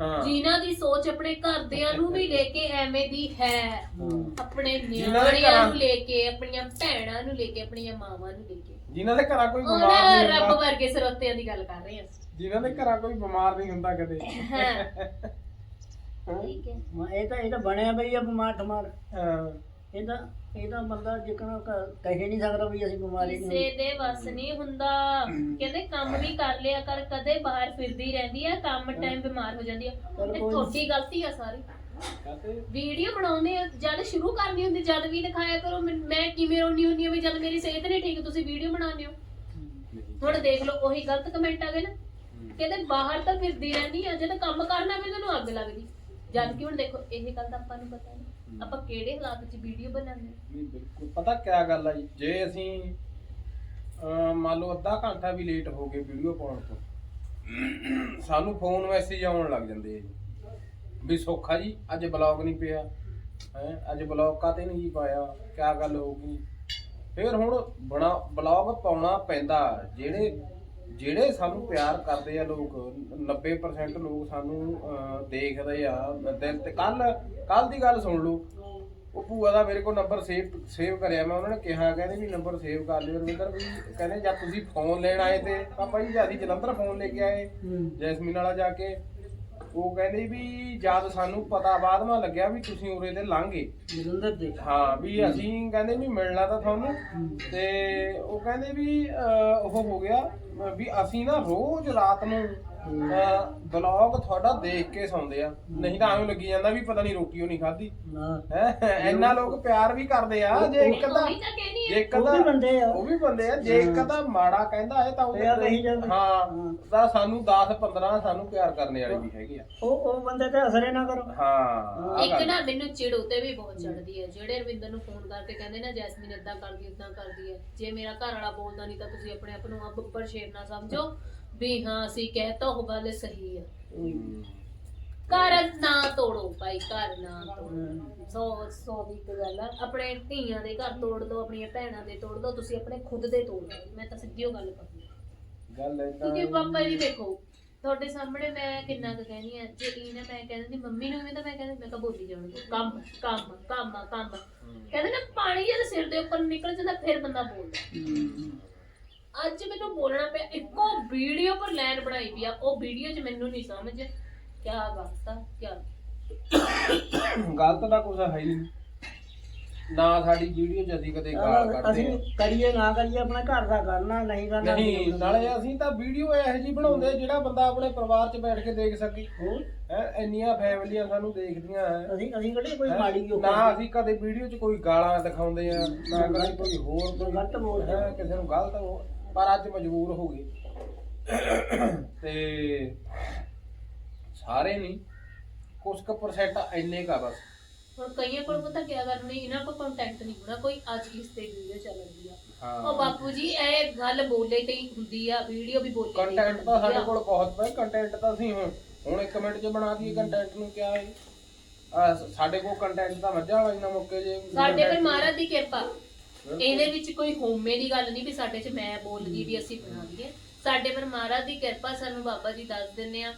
ਹਾਂ। ਜਿਨ੍ਹਾਂ ਦੀ ਸੋਚ ਆਪਣੇ ਘਰਦਿਆਂ ਨੂੰ ਵੀ ਲੈ ਕੇ ਐਵੇਂ ਦੀ ਹੈ। ਹੂੰ। ਆਪਣੇ ਜਿਨ੍ਹਾਂ ਦੇ ਨਿਆਣਿਆਂ ਘਰਾਂ- ਨੂੰ ਲੈ ਕੇ ਆਪਣੀਆਂ ਭੈਣਾਂ ਨੂੰ ਲੈ ਕੇ ਆਪਣੀਆਂ ਮਾਵਾਂ ਨੂੰ ਲੈ ਕੇ। ਜਿਨ੍ਹਾਂ ਦੇ ਘਰਾਂ ਕੋਈ ਬਿਮਾਰ ਉਹਨਾਂ ਨਹੀਂ ਰੱਬ ਹੁੰਦਾ। ਵਰਗੇ ਸਰੋਤਿਆਂ ਦੀ ਗੱਲ ਕਰ ਰਹੇ ਹਾਂ ਜਿਨ੍ਹਾਂ ਦੇ ਘਰਾਂ ਕੋਈ ਬਿਮਾਰ ਨਹੀਂ ਹੁੰਦਾ ਕਦੇ। ਹਾਂ। ਠੀਕ ਹੈ। ਹਾਂ, ਇਹ ਤਾਂ ਇਹ ਤਾਂ ਬਣਿਆ ਬਈ ਆ ਬਿਮਾਰ ਠਮਾਰ ਇਹ ਤਾਂ ਇਹ ਤਾਂ ਬੰਦਾ ਜਿਕਣਾ ਕਹਿ ਨਹੀਂ ਸਕਦਾ ਵੀ ਅਸੀਂ ਬਿਮਾਰੀ ਕਿਸੇ ਨਹੀਂ ਦੇ ਵਸ ਨਹੀਂ ਹੁੰਦਾ। ਕਹਿੰਦੇ ਕੰਮ ਵੀ ਕਰ ਲਿਆ ਕਰ ਕਦੇ ਬਾਹਰ ਫਿਰਦੀ ਰਹਿੰਦੀ ਆ ਕੰਮ ਟਾਈਮ ਬਿਮਾਰ ਹੋ ਜਾਂਦੀ ਆ। ਚਲ ਇਹ ਕੋਈ- ਤੁਹਾਡੀ ਗਲਤੀ ਆ ਸਾਰੀ। ਕਹਤੇ ਵੀਡੀਓ ਬਣਾਉਂਦੇ ਆ ਜਦ ਸ਼ੁਰੂ ਕਰਨੀ ਹੁੰਦੀ ਜਦ ਵੀ ਦਿਖਾਇਆ ਕਰੋ ਮੈਂ ਮੈਂ ਕਿਵੇਂ ਰੋਣੀ ਹੁੰਦੀ ਆ ਵੀ ਜਦ ਮੇਰੀ ਸਿਹਤ ਨਹੀਂ ਠੀਕ ਤੁਸੀਂ ਵੀਡੀਓ ਬਣਾਉਂਦੇ ਹੋ। ਹੁਣ ਦੇਖ ਲਓ ਉਹੀ ਗਲਤ ਕਮੈਂਟ ਆ ਗਏ ਨਾ। ਕਹਿੰਦੇ ਬਾਹਰ ਤਾਂ ਫਿਰਦੀ ਰਹਿੰਦੀ ਆ ਜਦ ਕੰਮ ਕਰਨਾ ਵੀ ਤੁਹਾਨੂੰ ਅੱਗ ਲੱਗਦੀ। ਜਦ ਕਿ ਹੁਣ ਦੇਖੋ ਇਹ ਗੱਲ ਤਾਂ ਆਪਾਂ ਨੂੰ ਪਤਾ ਨਹੀਂ ਆਪਾਂ ਕਿਹੜੇ ਹਾਲਾਤ 'ਚ ਵੀਡੀਓ ਬਣਾਉਂਦੇ ਹਾਂ। ਨਹੀਂ ਬਿਲਕੁਲ। ਪਤਾ ਕਿਆ ਗੱਲ ਆ ਜੀ? ਜੇ ਅਸੀਂ ਅਹ, ਮੰਨ ਲਓ ਅੱਧਾ ਘੰਟਾ ਵੀ ਲੇਟ ਹੋ ਗਏ ਵੀਡੀਓ ਪਾਉਣ ਤੋਂ ਸਾਨੂੰ ਫੋਨ ਮੈਸੇਜ ਆਉਣ ਲੱਗ ਜਾਂਦੇ ਆ ਜੀ। ਵੀ ਸੌਖਾ ਜੀ ਅੱਜ ਬਲੌਗ ਨਹੀਂ ਪਿਆ। ਹੈ ਅੱਜ ਬਲੌਗ ਕਾਤੇ ਨਹੀਂ ਜੀ ਪਾਇਆ? ਕਿਆ ਗੱਲ ਹੋ ਗਈ? ਫਿਰ ਹੁਣ ਬਣਾ ਬਲੌਗ ਪਾਉਣਾ ਪੈਂਦਾ। ਜਿਹੜੇ ਜਿਹੜੇ ਸਾਨੂੰ ਪਿਆਰ ਕਰਦੇ ਆ ਲੋਕ 90% ਲੋਕ ਸਾਨੂੰ ਅਹ, ਦੇਖਦੇ ਆ। ਦਿਲ ਤੇ ਕੱਲ ਕੱਲ ਦੀ ਗੱਲ ਸੁਣ ਲਓ। ਉਹ ਭੂਆ ਦਾ ਮੇਰੇ ਕੋਲ ਨੰਬਰ ਸੇਵ ਸੇਵ ਕਰਿਆ। ਮੈਂ ਉਹਨਾਂ ਨੇ ਕਿਹਾ ਕਹਿੰਦੇ ਵੀ ਨੰਬਰ ਸੇਵ ਕਰ ਲਿਓ। ਰਵਿੰਦਰ ਵੀ ਕਹਿੰਦੇ ਜਦ ਤੁਸੀਂ ਫੋਨ ਲੈਣ ਆਏ ਤੇ ਪਾਪਾ ਜੀ ਜਦ ਅਸੀਂ ਜਲੰਧਰ ਫੋਨ ਲੈ ਕੇ ਆਏ। ਜੈਸਮੀਨ ਵਾਲਾ ਜਾ ਕੇ। ਉਹ ਕਹਿੰਦੇ ਵੀ ਜਦ ਸਾਨੂੰ ਪਤਾ ਬਾਅਦ ਮਾ ਲੱਗਿਆ ਵੀ ਤੁਸੀਂ ਉਰੇ ਦੇ ਲੰਘੇ ਜਲੰਧਰ ਦੇ ਹਾਂ ਵੀ ਅਸੀਂ ਕਹਿੰਦੇ ਵੀ ਮਿਲਣਾ ਤਾਂ ਤੁਹਾਨੂੰ। ਤੇ ਉਹ ਕਹਿੰਦੇ ਵੀ ਅਹ, ਉਹ ਹੋ ਗਿਆ। ਵੀ ਅਸੀਂ ਨਾ ਰੋਜ਼ ਰਾਤ ਨੂੰ ਬਲੌਗ ਤੁਹਾਡਾ ਦੇਖ ਕੇ ਸੌਂਦੇ ਆ। ਨਹੀਂ ਤਾਂ ਐਵੇਂ ਲੱਗੀ ਜਾਂਦਾ ਵੀ ਪਤਾ ਨਹੀਂ ਰੋਟੀ ਉਹ ਨਹੀਂ ਖਾਧੀ। ਹੈ? ਇੰਨਾ ਲੋਕ ਪਿਆਰ ਵੀ ਕਰਦੇ ਆ ਜੇ ਇੱਕ ਤਾਂ ਜੇ ਇੱਕ ਉਹ ਵੀ ਤਾਂ ਬੰਦੇ ਆ। ਉਹ ਵੀ ਬੰਦੇ ਆ। ਜੇ ਇੱਕ ਤਾਂ ਮਾੜਾ ਕਹਿੰਦਾ ਹੈ ਤਾਂ ਉਹ ਪਿਆਰ ਨਹੀਂ ਜਾਂਦੇ। ਹਾਂ। ਤਾਂ ਸਾਨੂੰ 10 15 ਸਾਨੂੰ ਪਿਆਰ ਕਰਨੇ ਵਾਲੇ ਵੀ ਹੈਗੇ ਆ। ਉਹ ਉਹ ਬੰਦੇ ਤੇ ਅਸਰੇ ਨਾ ਕਰੋ। ਹਾਂ ਆਹ ਇੱਕ ਗੱਲ। ਨਾ ਮੈਨੂੰ ਚਿੜ ਉਤੇ ਵੀ ਬਹੁਤ ਚੜਦੀ ਹੈ ਜਿਹੜੇ ਰਵਿੰਦਰ ਨੂੰ ਫੋਨ ਕਰਕੇ ਕਹਿੰਦੇ ਨਾ ਜੈਸਮੀਨ ਇਦਾਂ ਕਰਦੀ ਇਦਾਂ ਕਰਦੀ ਹੈ ਜੇ ਮੇਰਾ ਘਰ ਵਾਲਾ ਬੋਲਦਾ ਨਹੀਂ ਤਾਂ ਤੁਸੀਂ ਆਪਣੇ ਆਪ ਨੂੰ ਆ ਬੱਬਰ ਸ਼ੇਰ ਨਾ ਸਮਝੋ। ਵੀ ਹਾਂ ਅਸੀਂ ਕਹਿਤਾ ਉਹ ਗੱਲ ਸਹੀ ਹੈ। ਹਮ। ਘਰ ਨਾ ਤੋੜੋ ਭਾਈ ਘਰ ਨਾ ਤੋੜੋ। ਸੋ ਸੋ ਦੀ ਇੱਕ ਗੱਲ ਆ ਆਪਣੇ ਧੀਆਂ ਦੇ ਘਰ ਤੋੜ ਦੋ ਆਪਣੀਆਂ ਭੈਣਾਂ ਦੇ ਤੋੜ ਦੋ ਤੁਸੀਂ ਆਪਣੇ ਖੁਦ ਦੇ ਤੋੜ ਦੋ ਮੈਂ ਤਾਂ ਸਿੱਧੀ ਓ ਗੱਲ ਕਰਦੀ ਗੱਲ ਏਦਾਂ ਕਿਉਂਕਿ ਪਾਪਾ ਜੀ ਦੇਖੋ ਤੁਹਾਡੇ ਸਾਹਮਣੇ ਮੈਂ ਕਿੰਨਾ ਕੁ ਕਹਿਣੀ ਆ ਜੇ ਇਹਨੇ ਮੈਂ ਕਹਿੰਦੀ ਮੰਮੀ ਨੂੰ ਵੀ ਤਾਂ ਮੈਂ ਕਹਿੰਦੀ ਮੈਂ ਕਹ ਬੋਲੀ ਜਾਣ ਦਿਓ। ਕੰਮ ਕੰਮ ਕੰਮ। ਕੰਮ ਕਹਿੰਦੇ ਨਾ ਪਾਣੀ ਜਦ ਸਿਰ ਦੇ ਉੱਪਰ ਨਿਕਲ ਜਾਂਦਾ ਫਿਰ ਬੰਦਾ ਬੋਲਦਾ। ਅੱਜ ਮੈਨੂੰ ਬੋਲਣਾ ਪਿਆ ਇੱਕੋ ਵੀਡੀਓ ਪਰ ਲਾਈਨ ਬਣਾਈ ਆ ਉਹ ਵੀਡੀਓ 'ਚ ਮੈਨੂੰ ਨਹੀਂ ਸਮਝ ਕਿਆ ਗਲਤ ਆ ਕਿਆ ਗਲਤ ਤਾਂ ਕੁਝ ਹੈ ਹੀ ਨਹੀਂ। ਨਾ ਸਾਡੀ ਵੀਡੀਓ 'ਚ ਅਸੀਂ ਕਦੇ ਗਾਲ ਕੱਢਦੇ ਅਸੀਂ ਕਰੀਏ ਨਾ ਕਰੀਏ ਆਪਣੇ ਘਰ ਦਾ ਕਰਨਾ ਨਹੀਂ ਕਰਨਾ ਨਹੀਂ ਨਾਲੇ ਅਸੀਂ ਤਾਂ ਵੀਡੀਓ ਇਹੋ ਜਿਹੀ ਬਣਾਉਂਦੇ ਜਿਹੜਾ ਬੰਦਾ ਆਪਣੇ ਪਰਿਵਾਰ 'ਚ ਬੈਠ ਕੇ ਦੇਖ ਸਕੇ। ਹੋਰ? ਹੈ ਇੰਨੀਆਂ ਫੈਮਲੀਆਂ ਸਾਨੂੰ ਦੇਖਦੀਆਂ ਹੈ। ਅਸੀਂ ਅਸੀਂ ਕਿਹੜੀ ਕੋਈ? ਮਾੜੀ ਜੋ ਨਾ ਅਸੀਂ ਕਦੇ ਵੀਡੀਓ 'ਚ ਕੋਈ ਗਾਲਾਂ ਦਿਖਾਉਂਦੇ ਆ ਨਾ ਕਦੇ ਕੋਈ ਹੋਰ ਕੋਈ ਗਲਤ ਬੋਲਦੇ ਆ। ਹੈਂ, ਕਿਸੇ ਨੂੰ ਗਲਤ ਹੋ- ਪਰ ਅੱਜ ਮਜਬੂਰ ਹੋ ਗਏ। ਤੇ ਸਾਰੇ ਨਹੀਂ ਕੁਝ ਕੁ ਪਰਸੈਂਟ ਇੰਨੇ ਕਾ ਬਸ ਹੁਣ ਕਈਆਂ ਕੋਲ ਪਤਾ ਕਿਆ ਗੱਲ ਨਹੀਂ ਇਹਨਾਂ ਕੋਲ ਕੰਟੈਂਟ ਨਹੀਂ ਹੋਣਾ ਕੋਈ ਅੱਜ ਇਸ ਤੇ ਵੀਡੀਓ ਚੱਲ ਰਹੀ ਆ। ਉਹ ਹਾਂ ਬਾਪੂ ਜੀ ਇਹ ਗੱਲ ਬੋਲੇ ਤੇ ਹੀ ਹੁੰਦੀ ਆ ਵੀਡੀਓ ਵੀ ਬੋਲੇ ਤੇ ਹੀ ਕੰਟੈਂਟ ਤਾਂ ਹੁੰਦੀ ਸਾਡੇ ਆ। ਕੋਲ ਬਹੁਤ ਪਿਆ ਕੰਟੈਂਟ ਤਾਂ ਅਸੀਂ ਹੁਣ ਹੁਣ ਇੱਕ ਮਿੰਟ 'ਚ ਬਣਾ ਦਈਏ ਕੰਟੈਂਟ ਨੂੰ ਕਿਆ ਹੈ ਆ ਸਾਡੇ ਕੋਲ ਕੰਟੈਂਟ ਤਾਂ ਮੱਝਾਂ ਵਾਲਾ ਇੰਨਾ ਮੁੱਕੇ ਜੇ। ਸਾਡੇ ਪਰ ਮਹਾਰਾਜ ਦੀ ਕਿਰਪਾ। ਇਹਦੇ ਵਿੱਚ ਕੋਈ ਹੋਮੇ ਦੀ ਗੱਲ ਨਹੀਂ ਵੀ ਸਾਡੇ 'ਚ ਮੈਂ ਬੋਲ ਗਈ ਵੀ ਅਸੀਂ ਬਣਾ ਲਈਏ ਸਾਡੇ ਪਰ ਮਹਾਰਾਜ ਦੀ ਕਿਰਪਾ ਸਾਨੂੰ ਬਾਬਾ ਜੀ ਦੱਸ ਦਿੰਦੇ ਆ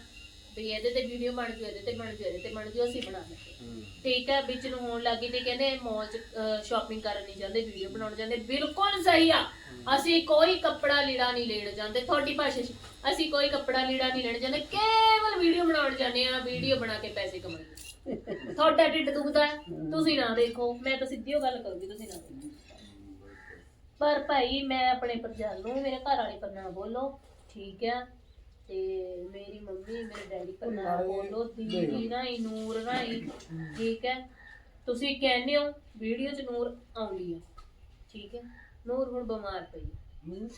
ਵੀ ਇਹਦੇ ਤੇ ਵੀਡੀਓ ਬਣ ਜੂ ਇਹਦੇ ਤੇ ਬਣ ਜੂ ਇਹਦੇ ਤੇ ਬਣ ਜੂ ਅਸੀਂ ਬਣਾ ਲਾਂਗੇ। ਠੀਕ ਹੈ ਵਿੱਚ ਨੂੰ ਹੋਣ ਲੱਗੀ ਤੇ ਕਹਿੰਦੇ ਮਾਲ 'ਚ ਸ਼ਾਪਿੰਗ ਕਰਨ ਨਹੀਂ ਜਾਂਦੇ ਵੀਡੀਓ ਬਣਾਉਣ ਜਾਂਦੇ ਬਿਲਕੁਲ ਸਹੀ ਆ। ਅਸੀਂ ਕੋਈ ਕੱਪੜਾ ਲੀੜਾ ਨਹੀਂ ਲੈਣ ਜਾਂਦੇ ਤੁਹਾਡੀ ਭਾਸ਼ਾ 'ਚ ਅਸੀਂ ਕੋਈ ਕੱਪੜਾ ਲੀੜਾ ਨਹੀਂ ਲੈਣ ਜਾਂਦੇ ਕੇਵਲ ਵੀਡੀਓ ਬਣਾਉਣ ਜਾਂਦੇ ਆ ਵੀਡੀਓ ਬਣਾ ਕੇ ਪੈਸੇ ਕਮਾਈਏ (laughs) ਤੁਹਾਡਾ ਢਿੱਡ ਦੁਖਦਾ ਹੈ ਤੁਸੀਂ ਨਾ ਦੇਖੋ ਮੈਂ ਤਾਂ ਸਿੱਧੀ ਓ ਗੱਲ ਕਰੂੰਗੀ ਤੁਸੀਂ ਨਾ ਦੇਖੋ। ਪਰ ਭਾਈ ਮੈਂ ਆਪਣੇ ਪਰਜਾਲ ਨੂੰ ਮੇਰੇ ਘਰ ਵਾਲੇ ਪਰ ਨਾ ਬੋਲੋ ਠੀਕ ਹੈ ਤੇ ਮੇਰੀ ਮੰਮੀ ਮੇਰੇ ਡੈਡੀ ਪਰ ਨਾ ਬੋਲੋ ਦੀਦੀ ਦੇਖ। ਰਾਈ ਨੂਰ ਰਾਈ ਠੀਕ ਹੈ ਤੁਸੀਂ ਕਹਿੰਦੇ ਹੋ ਵੀਡੀਓ 'ਚ ਨੂਰ ਆਉਂਦੀ ਹੈ ਠੀਕ ਹੈ ਨੂਰ ਹੁਣ ਬਿਮਾਰ ਪਈ ਹੈ।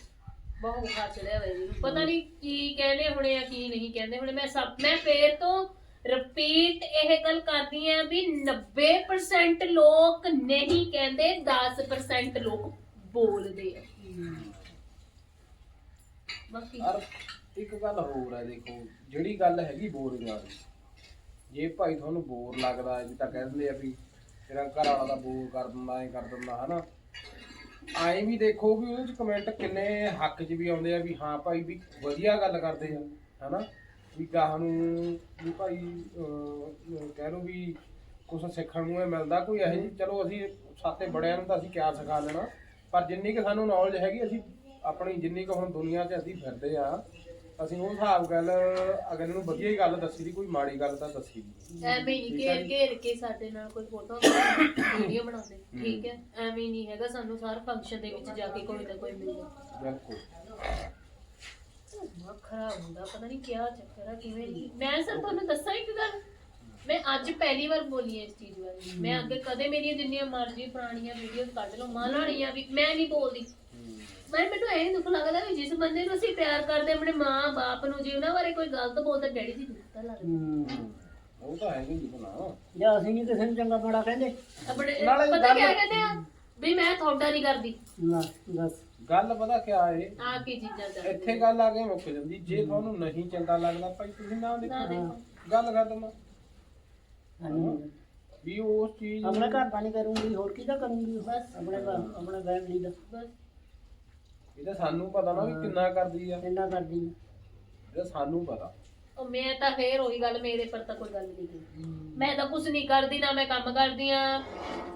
ਬਹੁਤ ਬੁਖਾਰ ਚੜਿਆ ਹੋਇਆ ਜੀ। ਪਤਾ ਨਹੀਂ ਕੀ ਕਹਿੰਦੇ ਹੋਣੇ ਆ ਕੀ ਨਹੀਂ ਕਹਿੰਦੇ ਹੋਣੇ। ਮੈਂ ਸਭ ਮੈਂ ਫੇਰ ਤੋਂ ਰਿਪੀਟ ਇਹ ਗੱਲ ਕਰਦੀ ਆ ਵੀ 90% ਲੋਕ ਨਹੀਂ ਕਹਿੰਦੇ 10% ਲੋਕ ਬੋਲਦੇ ਆ। ਬਾਕੀ ਯਾਰ ਇੱਕ ਗੱਲ ਹੋਰ ਹੈ ਦੇਖੋ ਜਿਹੜੀ ਗੱਲ ਹੈਗੀ ਬੋਰਿੰਗ ਵਾਲੀ ਜੇ ਭਾਈ ਤੁਹਾਨੂੰ ਬੋਰ ਲੱਗਦਾ ਹੈ, ਜਿੱਦਾਂ ਕਹਿ ਦਿੰਦੇ ਆ ਵੀ ਤੇਰਾ ਘਰ ਵਾਲਾ ਦਾ ਬੋਰ ਕਰ ਦਿੰਦਾ ਐ ਕਰ ਦਿੰਦਾ ਹਨਾ? ਐਂ ਵੀ ਦੇਖੋ ਵੀ ਉਹਦੇ ਚ ਕਮੈਂਟ ਕਿੰਨੇ ਹੱਕ 'ਚ ਵੀ ਆਉਂਦੇ ਆ ਵੀ ਹਾਂ ਭਾਈ ਵੀ ਵਧੀਆ ਗੱਲ ਕਰਦੇ ਆ ਹਨਾ? ਵੀ ਗਾਹ ਨੂੰ ਵੀ ਭਾਈ ਅਹ, ਕਹਿ ਲਓ ਵੀ ਕੁਝ ਸਿੱਖਣ ਨੂੰ ਇਹ ਮਿਲਦਾ ਕੋਈ ਇਹੋ ਜਿਹੀ ਚਲੋ ਅਸੀਂ ਸਾਤੇ ਬੜਿਆਂ ਨੂੰ ਤਾਂ ਅਸੀਂ ਕਿਆ ਸਿਖਾ ਲੈਣਾ ਪਰ ਜਿੰਨੀ ਕਿ ਸਾਨੂੰ ਨੌਲੇਜ ਹੈਗੀ ਅਸੀਂ ਆਪਣੀ ਜਿੰਨੀ ਕੁ ਹੁਣ ਦੁਨੀਆ 'ਚ ਅਸੀਂ ਫਿਰਦੇ ਆ ਅਸੀਂ ਉਹ ਹਿਸਾਬ ਗੱਲ ਅਗਰ ਇਹਨੂੰ ਵਧੀਆ ਹੀ ਗੱਲ ਦੱਸੀ ਦੀ ਕੋਈ ਮਾੜੀ ਗੱਲ ਤਾਂ ਦੱਸੀ ਦੀ। ਐਵੇਂ ਨਹੀਂ ਘੇਰ। ਘੇਰ ਕੇ ਸਾਡੇ ਨਾਲ ਕੋਈ ਫੋਟੋ ਵੀਡੀਓ ਬਣਾਉਂਦੇ ਠੀਕ ਹੈ? ਐਵੇਂ ਨਹੀਂ ਹੈਗਾ ਸਾਨੂੰ ਸਾਰ ਫੰਕਸ਼ਨ ਦੇ ਵਿੱਚ ਜਾ ਕੇ ਕੋਈ ਨਾ ਕੋਈ ਮਿਲਦਾ। ਬਿਲਕੁਲ। ਖਰਾਬ ਹੁੰਦਾ ਪਤਾ ਨਹੀਂ ਕੀ ਚੱਕਰ ਆ ਕਿਵੇਂ ਨਹੀਂ। ਮੈਂ ਸਰ ਤੁਹਾਨੂੰ ਦੱਸਾਂ ਇੱਕ ਗੱਲ? ਮੈਂ ਅੱਜ ਪਹਿਲੀ ਵਾਰ ਬੋਲੀ ਇਸ ਚੀਜ਼ ਬਾਰੇ। ਮੈਂ ਅੱਗੇ ਕਦੇ ਮੇਰੀਆਂ ਜਿੰਨੀਆਂ ਮਰਜ਼ੀ ਪੁਰਾਣੀਆਂ ਵੀਡੀਓਜ਼ ਕੱਢ ਲਓ ਮਾਂ ਲਾਣੀਆਂ ਵੀ ਮੈਂ ਨਹੀਂ ਬੋਲਦੀ। ਮੈਂ ਮੈਨੂੰ ਇਹ ਦੁੱਖ ਲੱਗਦਾ ਵੀ ਜਿਸ ਬੰਦੇ ਨੂੰ ਅਸੀਂ ਪਿਆਰ ਕਰਦੇ ਆਪਣੇ ਮਾਂ ਬਾਪ ਨੂੰ ਜੇ ਉਹਨਾਂ ਬਾਰੇ ਕੋਈ ਗਲਤ ਬੋਲਦਾ ਡੈਡੀ ਜੀ ਦੁੱਖ ਤਾਂ ਲੱਗਦਾ। ਉਹ ਤਾਂ ਹੈਗਾ ਹੀ ਬਣਾ ਜਾਂ ਅਸੀਂ ਨਹੀਂ ਕਿਸੇ ਨੂੰ ਚੰਗਾ ਮਾੜਾ ਕਹਿੰਦੇ। ਆਪਣੇ ਨਾਲੇ ਪਤਾ ਗੱਲ- ਕੀ ਕਹਿੰਦੇ ਆ? ਵੀ ਮੈਂ ਤੁਹਾਡਾ ਨਹੀਂ ਕਰਦੀ। ਨਾ ਬਸ। ਗੱਲ ਪਤਾ ਕਿਆ ਏ? ਆ ਕੀ ਚੀਜ਼ਾਂ ਚੱਲਦੀਆਂ ਇੱਥੇ ਗੱਲ ਆ ਕੇ ਮੁੱਕ ਜਾਂਦੀ। ਜੇ ਤੁਹਾਨੂੰ ਨਹੀਂ ਚੰਗਾ ਲੱਗਦਾ ਭਾਈ ਤੁਸੀਂ ਨਾ ਨਾ ਦੇਖੋ ਦੇਖੋ। ਗੱਲ ਖਤਮ ਆ। ਹਾਂਜੀ। ਵੀ ਉਸ ਚੀਜ਼ ਆਪਣੇ ਘਰ ਦਾ ਨਹੀਂ ਕਰੂੰਗੀ ਹੋਰ ਕਿਹਦਾ ਕਰੂੰਗੀ? ਬਸ। ਆਪਣੇ ਘਰ ਆਪਣੇ ਫੈਮਿਲੀ ਦਾ ਬਸ। ਇਹ ਤਾਂ ਸਾਨੂੰ ਪਤਾ ਨਾ ਵੀ ਕਿੰਨਾ ਕਰਦੀ ਆ। ਇੰਨਾ ਕਰਦੀ ਆ। ਇਹ ਤਾਂ ਸਾਨੂੰ ਪਤਾ। ਉਹ ਮੈਂ ਤਾਂ ਫੇਰ ਉਹੀ ਗੱਲ ਮੇਰੇ ਪਰ ਤਾਂ ਕੋਈ ਗੱਲ ਨਹੀਂ ਕੀਤੀ। ਮੈਂ ਤਾਂ ਕੁਝ ਨਹੀਂ ਕਰਦੀ ਨਾ ਮੈਂ ਕੰਮ ਕਰਦੀ ਆ।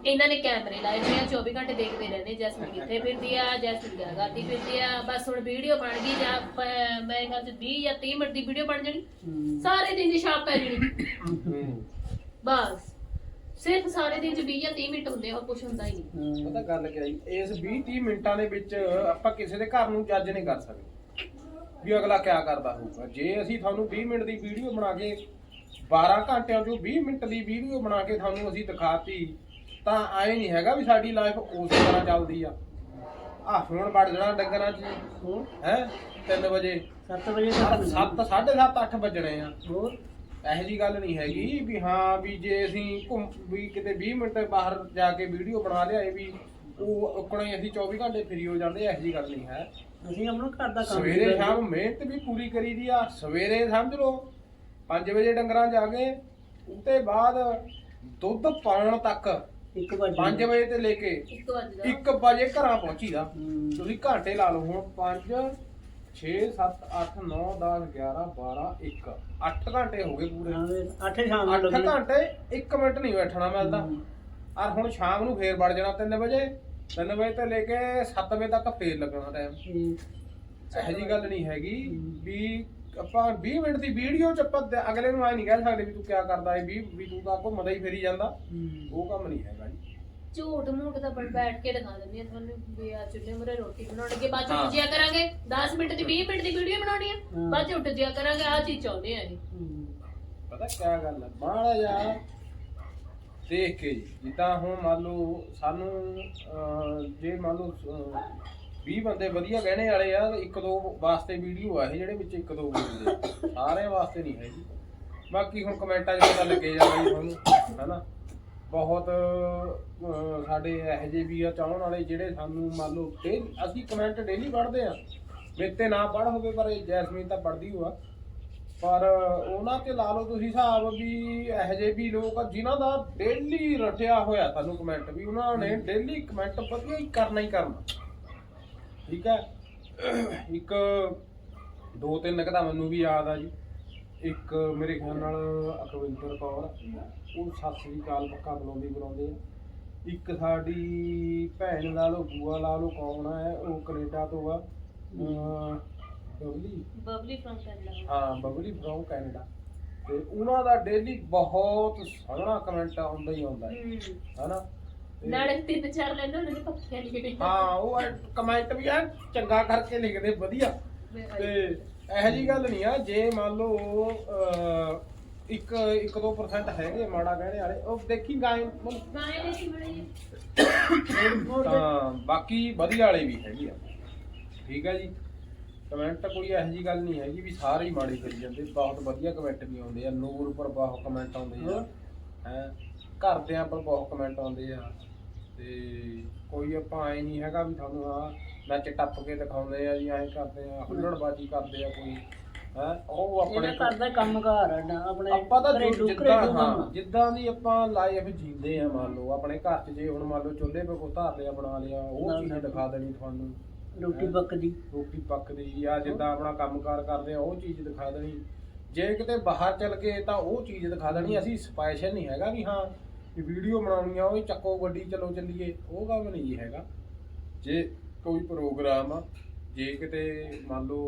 ਇਹਨਾਂ ਨੇ ਕੈਮਰੇ ਲਾਏ ਹੋਏ ਆ 24 ਘੰਟੇ ਦੇਖਦੇ ਰਹਿੰਦੇ ਜੈਸਮੀਨ ਕਿੱਥੇ ਫਿਰਦੀ ਆ ਜੈਸਮੀਨ ਕਿਆ ਕਰਦੀ ਫਿਰਦੀ ਆ। ਬਸ ਹੁਣ ਵੀਡੀਓ ਬਣ ਗਈ ਜਾਂ ਪ- ਮੇਰੇ ਖਿਆਲ ਚ 20 ਜਾਂ 30 ਮਿੰਟ ਦੀ ਵੀਡੀਓ ਬਣ ਜਾਣੀ। ਸਾਰੇ ਦਿਨ ਦੀ ਛਾਪ ਪੈ ਜਾਣੀ। ਹੂੰ ਬਸ। ਸਿਰਫ ਸਾਰੇ ਦਿਨ ਚ 20 ਜਾਂ 30 ਮਿੰਟ ਹੁੰਦੇ ਆ ਹੋਰ ਕੁਝ ਹੁੰਦਾ ਹੀ ਨਹੀਂ। ਪਤਾ ਗੱਲ ਕੀ ਆਈ ਇਸ 20 30 ਮਿੰਟਾਂ ਦੇ ਵਿੱਚ ਆਪਾਂ ਕਿਸੇ ਦੇ ਘਰ ਨੂੰ ਜੱਜ ਨਹੀਂ ਕਰ ਸਕਦੇ। ਵੀ ਅਗਲਾ ਕਿਆ ਕਰਦਾ ਹੋਊਗਾ। ਜੇ ਅਸੀਂ ਤੁਹਾਨੂੰ 20 ਮਿੰਟ ਦੀ ਵੀਡੀਓ ਬਣਾ ਕੇ 12 ਘੰਟਿਆਂ ਚੋਂ 20 ਮਿੰਟ ਦੀ ਵੀਡੀਓ ਬਣਾ ਕੇ ਤੁਹਾਨੂੰ ਅਸੀਂ ਦਿਖਾਤੀ ਤਾਂ ਆਏ ਨਹੀਂ ਹੈਗਾ ਵੀ ਸਾਡੀ ਲਾਈਫ ਉਸੇ ਤਰ੍ਹਾਂ ਚੱਲਦੀ ਆ। ਆ ਹੁਣ ਵੜ ਜਾਣਾ ਡੰਗਰਾਂ 'ਚ। ਹੋਰ? ਹੈ? 3 ਵਜੇ। 7 ਵਜੇ ਤੱਕ। 7 7:30 8 ਵੱਜਣੇ ਆ। ਹੋਰ? ਇਹੋ ਜੀ ਗੱਲ ਨਹੀਂ ਹੈਗੀ ਵੀ ਹਾਂ ਵੀ ਜੇ ਅਸੀਂ ਘੁੰਮ ਵੀ ਕਿਤੇ 20 ਮਿੰਟ ਬਾਹਰ ਜਾ ਕੇ ਵੀਡੀਓ ਬਣਾ ਲਿਆਏ ਵੀ ਉਹ ਉਕਣੇ ਅਸੀਂ 24 ਘੰਟੇ ਫਰੀ ਹੋ ਜਾਂਦੇ ਇਹੋ ਜੀ ਗੱਲ ਨਹੀਂ ਹੈ। ਅਸੀਂ ਆਪਣਾ ਘਰ ਦਾ ਕੰਮ ਸਵੇਰੇ ਸ਼ਾਮ ਮਿਹਨਤ ਵੀ ਪੂਰੀ ਕਰੀਦੀ ਆ ਸਵੇਰੇ ਸਮਝ ਲਓ 5 ਵਜੇ ਡੰਗਰਾਂ ਜਾ ਕੇ ਉਤੇ ਬਾਅਦ ਦੁੱਧ ਪਾਉਣ ਤੱਕ ਇੱਕ ਵਜੇ 5 ਵਜੇ ਤੇ ਲੈ ਕੇ ਇੱਕ ਵੱਜਦਾ 1 ਵਜੇ ਘਰਾਂ ਪਹੁੰਚੀਦਾ। ਹੂੰ। ਤੁਸੀਂ ਘੰਟੇ ਲਾ ਲਓ ਹੁਣ 5 6 7 8 9 10 11 12 1 8 ਘੰਟੇ ਹੋ ਗਏ ਪੂਰੇ। ਹਾਂ ਵੇ 8 ਸ਼ਾਮ ਨੂੰ 8 ਲੱਗੇ ਘੰਟੇ 1 ਮਿੰਟ ਨਹੀਂ ਬੈਠਣਾ ਮਿਲਦਾ ਹੂੰ। ਔਰ ਹੁਣ ਸ਼ਾਮ ਨੂੰ ਫੇਰ ਵੜ ਜਾਣਾ 3 ਵਜੇ। 3 ਵਜੇ ਤੋਂ ਲੈ ਕੇ 7 ਵਜੇ ਤੱਕ ਫੇਰ ਲੱਗਣਾ ਟਾਈਮ ਇਹ ਇਹੋ ਜੀ ਗੱਲ ਨਹੀਂ ਹੈਗੀ। ਵੀ ਆਪਾਂ 20 ਮਿੰਟ ਦੀ ਵੀਡੀਓ ਚ ਆਪਾਂ ਦ- ਅਗਲੇ ਨੂੰ ਆਏ ਨਹੀਂ ਕਹਿ ਸਕਦੇ ਵੀ ਤੂੰ ਕੀ ਕਰਦਾ ਹੈ ਵੀ ਵੀ ਤੂੰ ਤਾਂ ਘੁੰਮਦਾ ਹੀ ਫੇਰੀ ਜਾਂਦਾ। ਹੂੰ। ਉਹ ਕੰਮ ਨਹੀਂ ਹੈਗਾ ਜੀ। ਝੂਠ ਮੂਠ ਤਾਂ ਬਣ ਬੈਠ ਕੇ ਦਿਖਾ ਦਿੰਦੀ ਆ ਤੁਹਾਨੂੰ ਵੀ ਆ ਚੁੱਲ੍ਹੇ ਮੁਰੇ ਰੋਟੀ ਬਣਾਉਣ ਕੇ ਬਾਅਦ ਚ ਹਾਂ। ਉੱਠ ਜਿਆ ਕਰਾਂਗੇ 10 ਮਿੰਟ ਦੀ 20 ਮਿੰਟ ਦੀ ਵੀਡੀਓ ਬਣਾਉਣੀ ਆ ਹਾਂ। ਬਾਅਦ ਚ ਉੱਠ ਜਿਆ ਕਰਾਂਗੇ ਆ ਚੀਜ਼ ਚਾਹੁੰਦੇ ਆ ਇਹ। ਪਤਾ ਕਿਆ ਗੱਲ ਹੈ ਮਾੜਾ ਜਿਹਾ ਦੇਖ ਕੇ ਜੀ, ਜਿੱਦਾਂ ਹੁਣ ਮੰਨ ਲਓ ਸਾਨੂੰ ਅਹ, ਜੇ ਮੰਨ ਲਓ ਅਹ, 20 ਬੰਦੇ ਵਧੀਆ ਕਹਿਣੇ ਵਾਲੇ ਆ ਇੱਕ ਦੋ ਵਾਸਤੇ ਵੀਡੀਓ ਆ ਇਹ ਜਿਹੜੇ ਵਿੱਚ ਇੱਕ ਦੋ ਬੋਲਦੇ ਆ। ਸਾਰਿਆਂ ਵਾਸਤੇ ਨਹੀਂ ਹੈ ਜੀ ਬਾਕੀ ਹੁਣ ਕਮੈਂਟਾਂ 'ਚ ਪਤਾ ਲੱਗੇ ਜਾਣਾ ਜੀ ਤੁਹਾਨੂੰ ਹੈਨਾ ਬਹੁਤ ਅਹ, ਸਾਡੇ ਇਹੋ ਜਿਹੇ ਵੀ ਆ ਚਾਹਣ ਵਾਲੇ ਜਿਹੜੇ ਸਾਨੂੰ ਮੰਨ ਲਓ daily- ਅਸੀਂ ਕਮੈਂਟ ਡੇਲੀ ਪੜ੍ਹਦੇ ਆ ਮੇਰੇ ਤੇ ਨਾ ਪੜ੍ਹ ਹੋਵੇ ਪਰ ਇਹ ਜੈਸਮੀਨ ਤਾਂ ਪੜ੍ਹਦੀ ਹੋਆ। ਪਰ ਉਹਨਾਂ ਤੇ ਲਾ ਲਓ ਤੁਸੀਂ ਹਿਸਾਬ ਵੀ ਇਹੋ ਜਿਹੇ ਵੀ ਲੋਕ ਆ ਜਿਨ੍ਹਾਂ ਦਾ ਡੇਲੀ ਰਟਿਆ ਹੋਇਆ ਤੁਹਾਨੂੰ ਕਮੈਂਟ ਵੀ ਉਹਨਾਂ ਨੇ ਡੇਲੀ ਕਮੈਂਟ ਵਧੀਆ ਹੀ ਕਰਨਾ ਹੀ ਕਰਨਾ। ਠੀਕ ਹੈ? ਇੱਕ ਦੋ ਤਿੰਨ ਕੁ ਤਾਂ ਮੈਨੂੰ ਵੀ ਯਾਦ ਆ ਜੀ। ਇੱਕ ਮੇਰੇ ਖਿਆਲ ਨਾਲ ਅਕਵਿੰਦਰ ਕੌਰ ਉਹ ਸਤਿ ਸ੍ਰੀ ਅਕਾਲ ਪੱਕਾ ਬੁਲਾਉਂਦੀ ਬੁਲਾਉਂਦੇ ਆ। ਇੱਕ ਸਾਡੀ ਭੈਣ ਲਾ ਲਓ ਬੂਆ ਲਾ ਲਓ ਕੌਣ ਹੈ ਉਹ ਕੈਨੇਡਾ ਤੋਂ ਆ। ਬਬਲੀ? Babli from Canada. ਹਾਂ ਬਬਲੀ ਫਰੋਮ ਕੈਨੇਡਾ। ਤੇ ਉਹਨਾਂ ਦਾ ਡੇਲੀ ਬਹੁਤ ਸੋਹਣਾ ਕਮੈਂਟ ਆਉਂਦਾ ਹੀ ਆਉਂਦਾ ਹੈ। ਹਨਾ? ਤੇ- ਨਾਲੇ ਤਿੰਨ ਚਾਰ ਲੈਂਦੇ ਉਹਨਾਂ ਨੇ ਪੱਖੀਆਂ ਨਹੀਂ ਹਾਂ ਉਹ ਕਮੈਂਟ ਵੀ ਆ ਚੰਗਾ ਕਰਕੇ ਲਿਖਦੇ ਵਧੀਆ। ਤੇ ਇਹੋ ਜੀ ਗੱਲ ਨਹੀਂ ਆ ਜੇ ਮੰਨ ਲਓ ਅਹ, ਇੱਕ 1-2% ਹੈਗੇ ਮਾੜਾ ਕਹਿਣੇ ਵਾਲੇ ਉਹ ਦੇਖੀ ਗਾਏ ਮਤਲਬ ਗਾਣੇ ਦੇ ਸੀ ਬੜੇ ਤਾਂ ਬਾਕੀ ਵਧੀਆ ਵਾਲੇ ਵੀ ਹੈਗੇ ਆ। ਠੀਕ ਹੈ ਜੀ। ਕਮੈਂਟ ਕੋਈ ਇਹੋ ਜੀ ਗੱਲ ਨਹੀਂ ਹੈਗੀ ਵੀ ਸਾਰੇ ਹੀ ਮਾੜੇ ਕਰੀ ਜਾਂਦੇ ਬਹੁਤ ਵਧੀਆ ਕਮੈਂਟ ਵੀ ਆਉਂਦੇ ਆ। ਨੂਰ ਪਰ ਬਹੁਤ ਕਮੈਂਟ ਆਉਂਦੇ ਆ। ਹੈ। ਘਰਦਿਆਂ ਪਰ ਬਹੁਤ ਕਮੈਂਟ ਆਉਂਦੇ ਆ। ਤੇ ਕੋਈ ਆਪਾਂ ਐ ਨਹੀਂ ਹੈਗਾ ਵੀ ਤੁਹਾਨੂੰ ਆ ਨੱਚ ਟੱਪ ਕੇ ਦਿਖਾਉਂਦੇ ਆ ਜੀ ਐਂ ਕਰਦੇ ਆ ਹੁੱਲੜਬਾਜੀ ਕਰਦੇ ਆ ਕੋਈ ਹੈ ਉਹ ਆਪਣੇ ਇਹਦਾ ਘਰ ਦਾ ਕੰਮਕਾਰ ਆ ਨਾ ਆਪਣੇ ਆਪਾਂ ਤਾਂ ਜੋ ਘਰੇਲੂ- ਜਿੱਦਾਂ ਘਰੇਲੂ ਹਾਂ। ਜਿੱਦਾਂ ਦੀ ਆਪਾਂ ਲਾਈਫ ਜੀਂਦੇ ਆ ਮੰਨ ਲਓ ਆਪਣੇ ਘਰ 'ਚ ਜੇ ਹੁਣ ਮੰਨ ਲਓ ਚੁੱਲ੍ਹੇ 'ਤੇ ਕੋ ਧਾਰ ਲਿਆ ਬਣਾ ਲਿਆ ਉਹ ਚੀਜ਼। ਦਿਖਾ ਦੇਣੀ ਤੁਹਾਨੂੰ ਰੋਟੀ। ਪੱਕਦੀ ਰੋਟੀ ਪੱਕਦੀ ਆ ਜਿੱਦਾਂ ਆਪਣਾ ਕੰਮਕਾਰ ਕਰਦੇ ਆ ਉਹ ਚੀਜ਼ ਦਿਖਾ ਦੇਣੀ ਜੇ ਕਿਤੇ ਬਾਹਰ ਚੱਲ ਗਏ ਤਾਂ ਉਹ ਚੀਜ਼ ਦਿਖਾ ਦੇਣੀ ਅਸੀਂ ਸਪੈਸ਼ਲ ਨਹੀਂ ਹੈਗਾ ਵੀ ਹਾਂ ਵੀ ਵੀਡੀਓ ਬਣਾਉਣੀ ਆ ਉਹ ਚੱਕੋ ਗੱਡੀ ਚਲੋ ਚੱਲੀਏ ਉਹ ਕੰਮ ਨਹੀਂ ਹੈਗਾ ਜੇ ਕੋਈ ਪ੍ਰੋਗਰਾਮ ਜੇ ਕਿਤੇ ਮੰਨ ਲਓ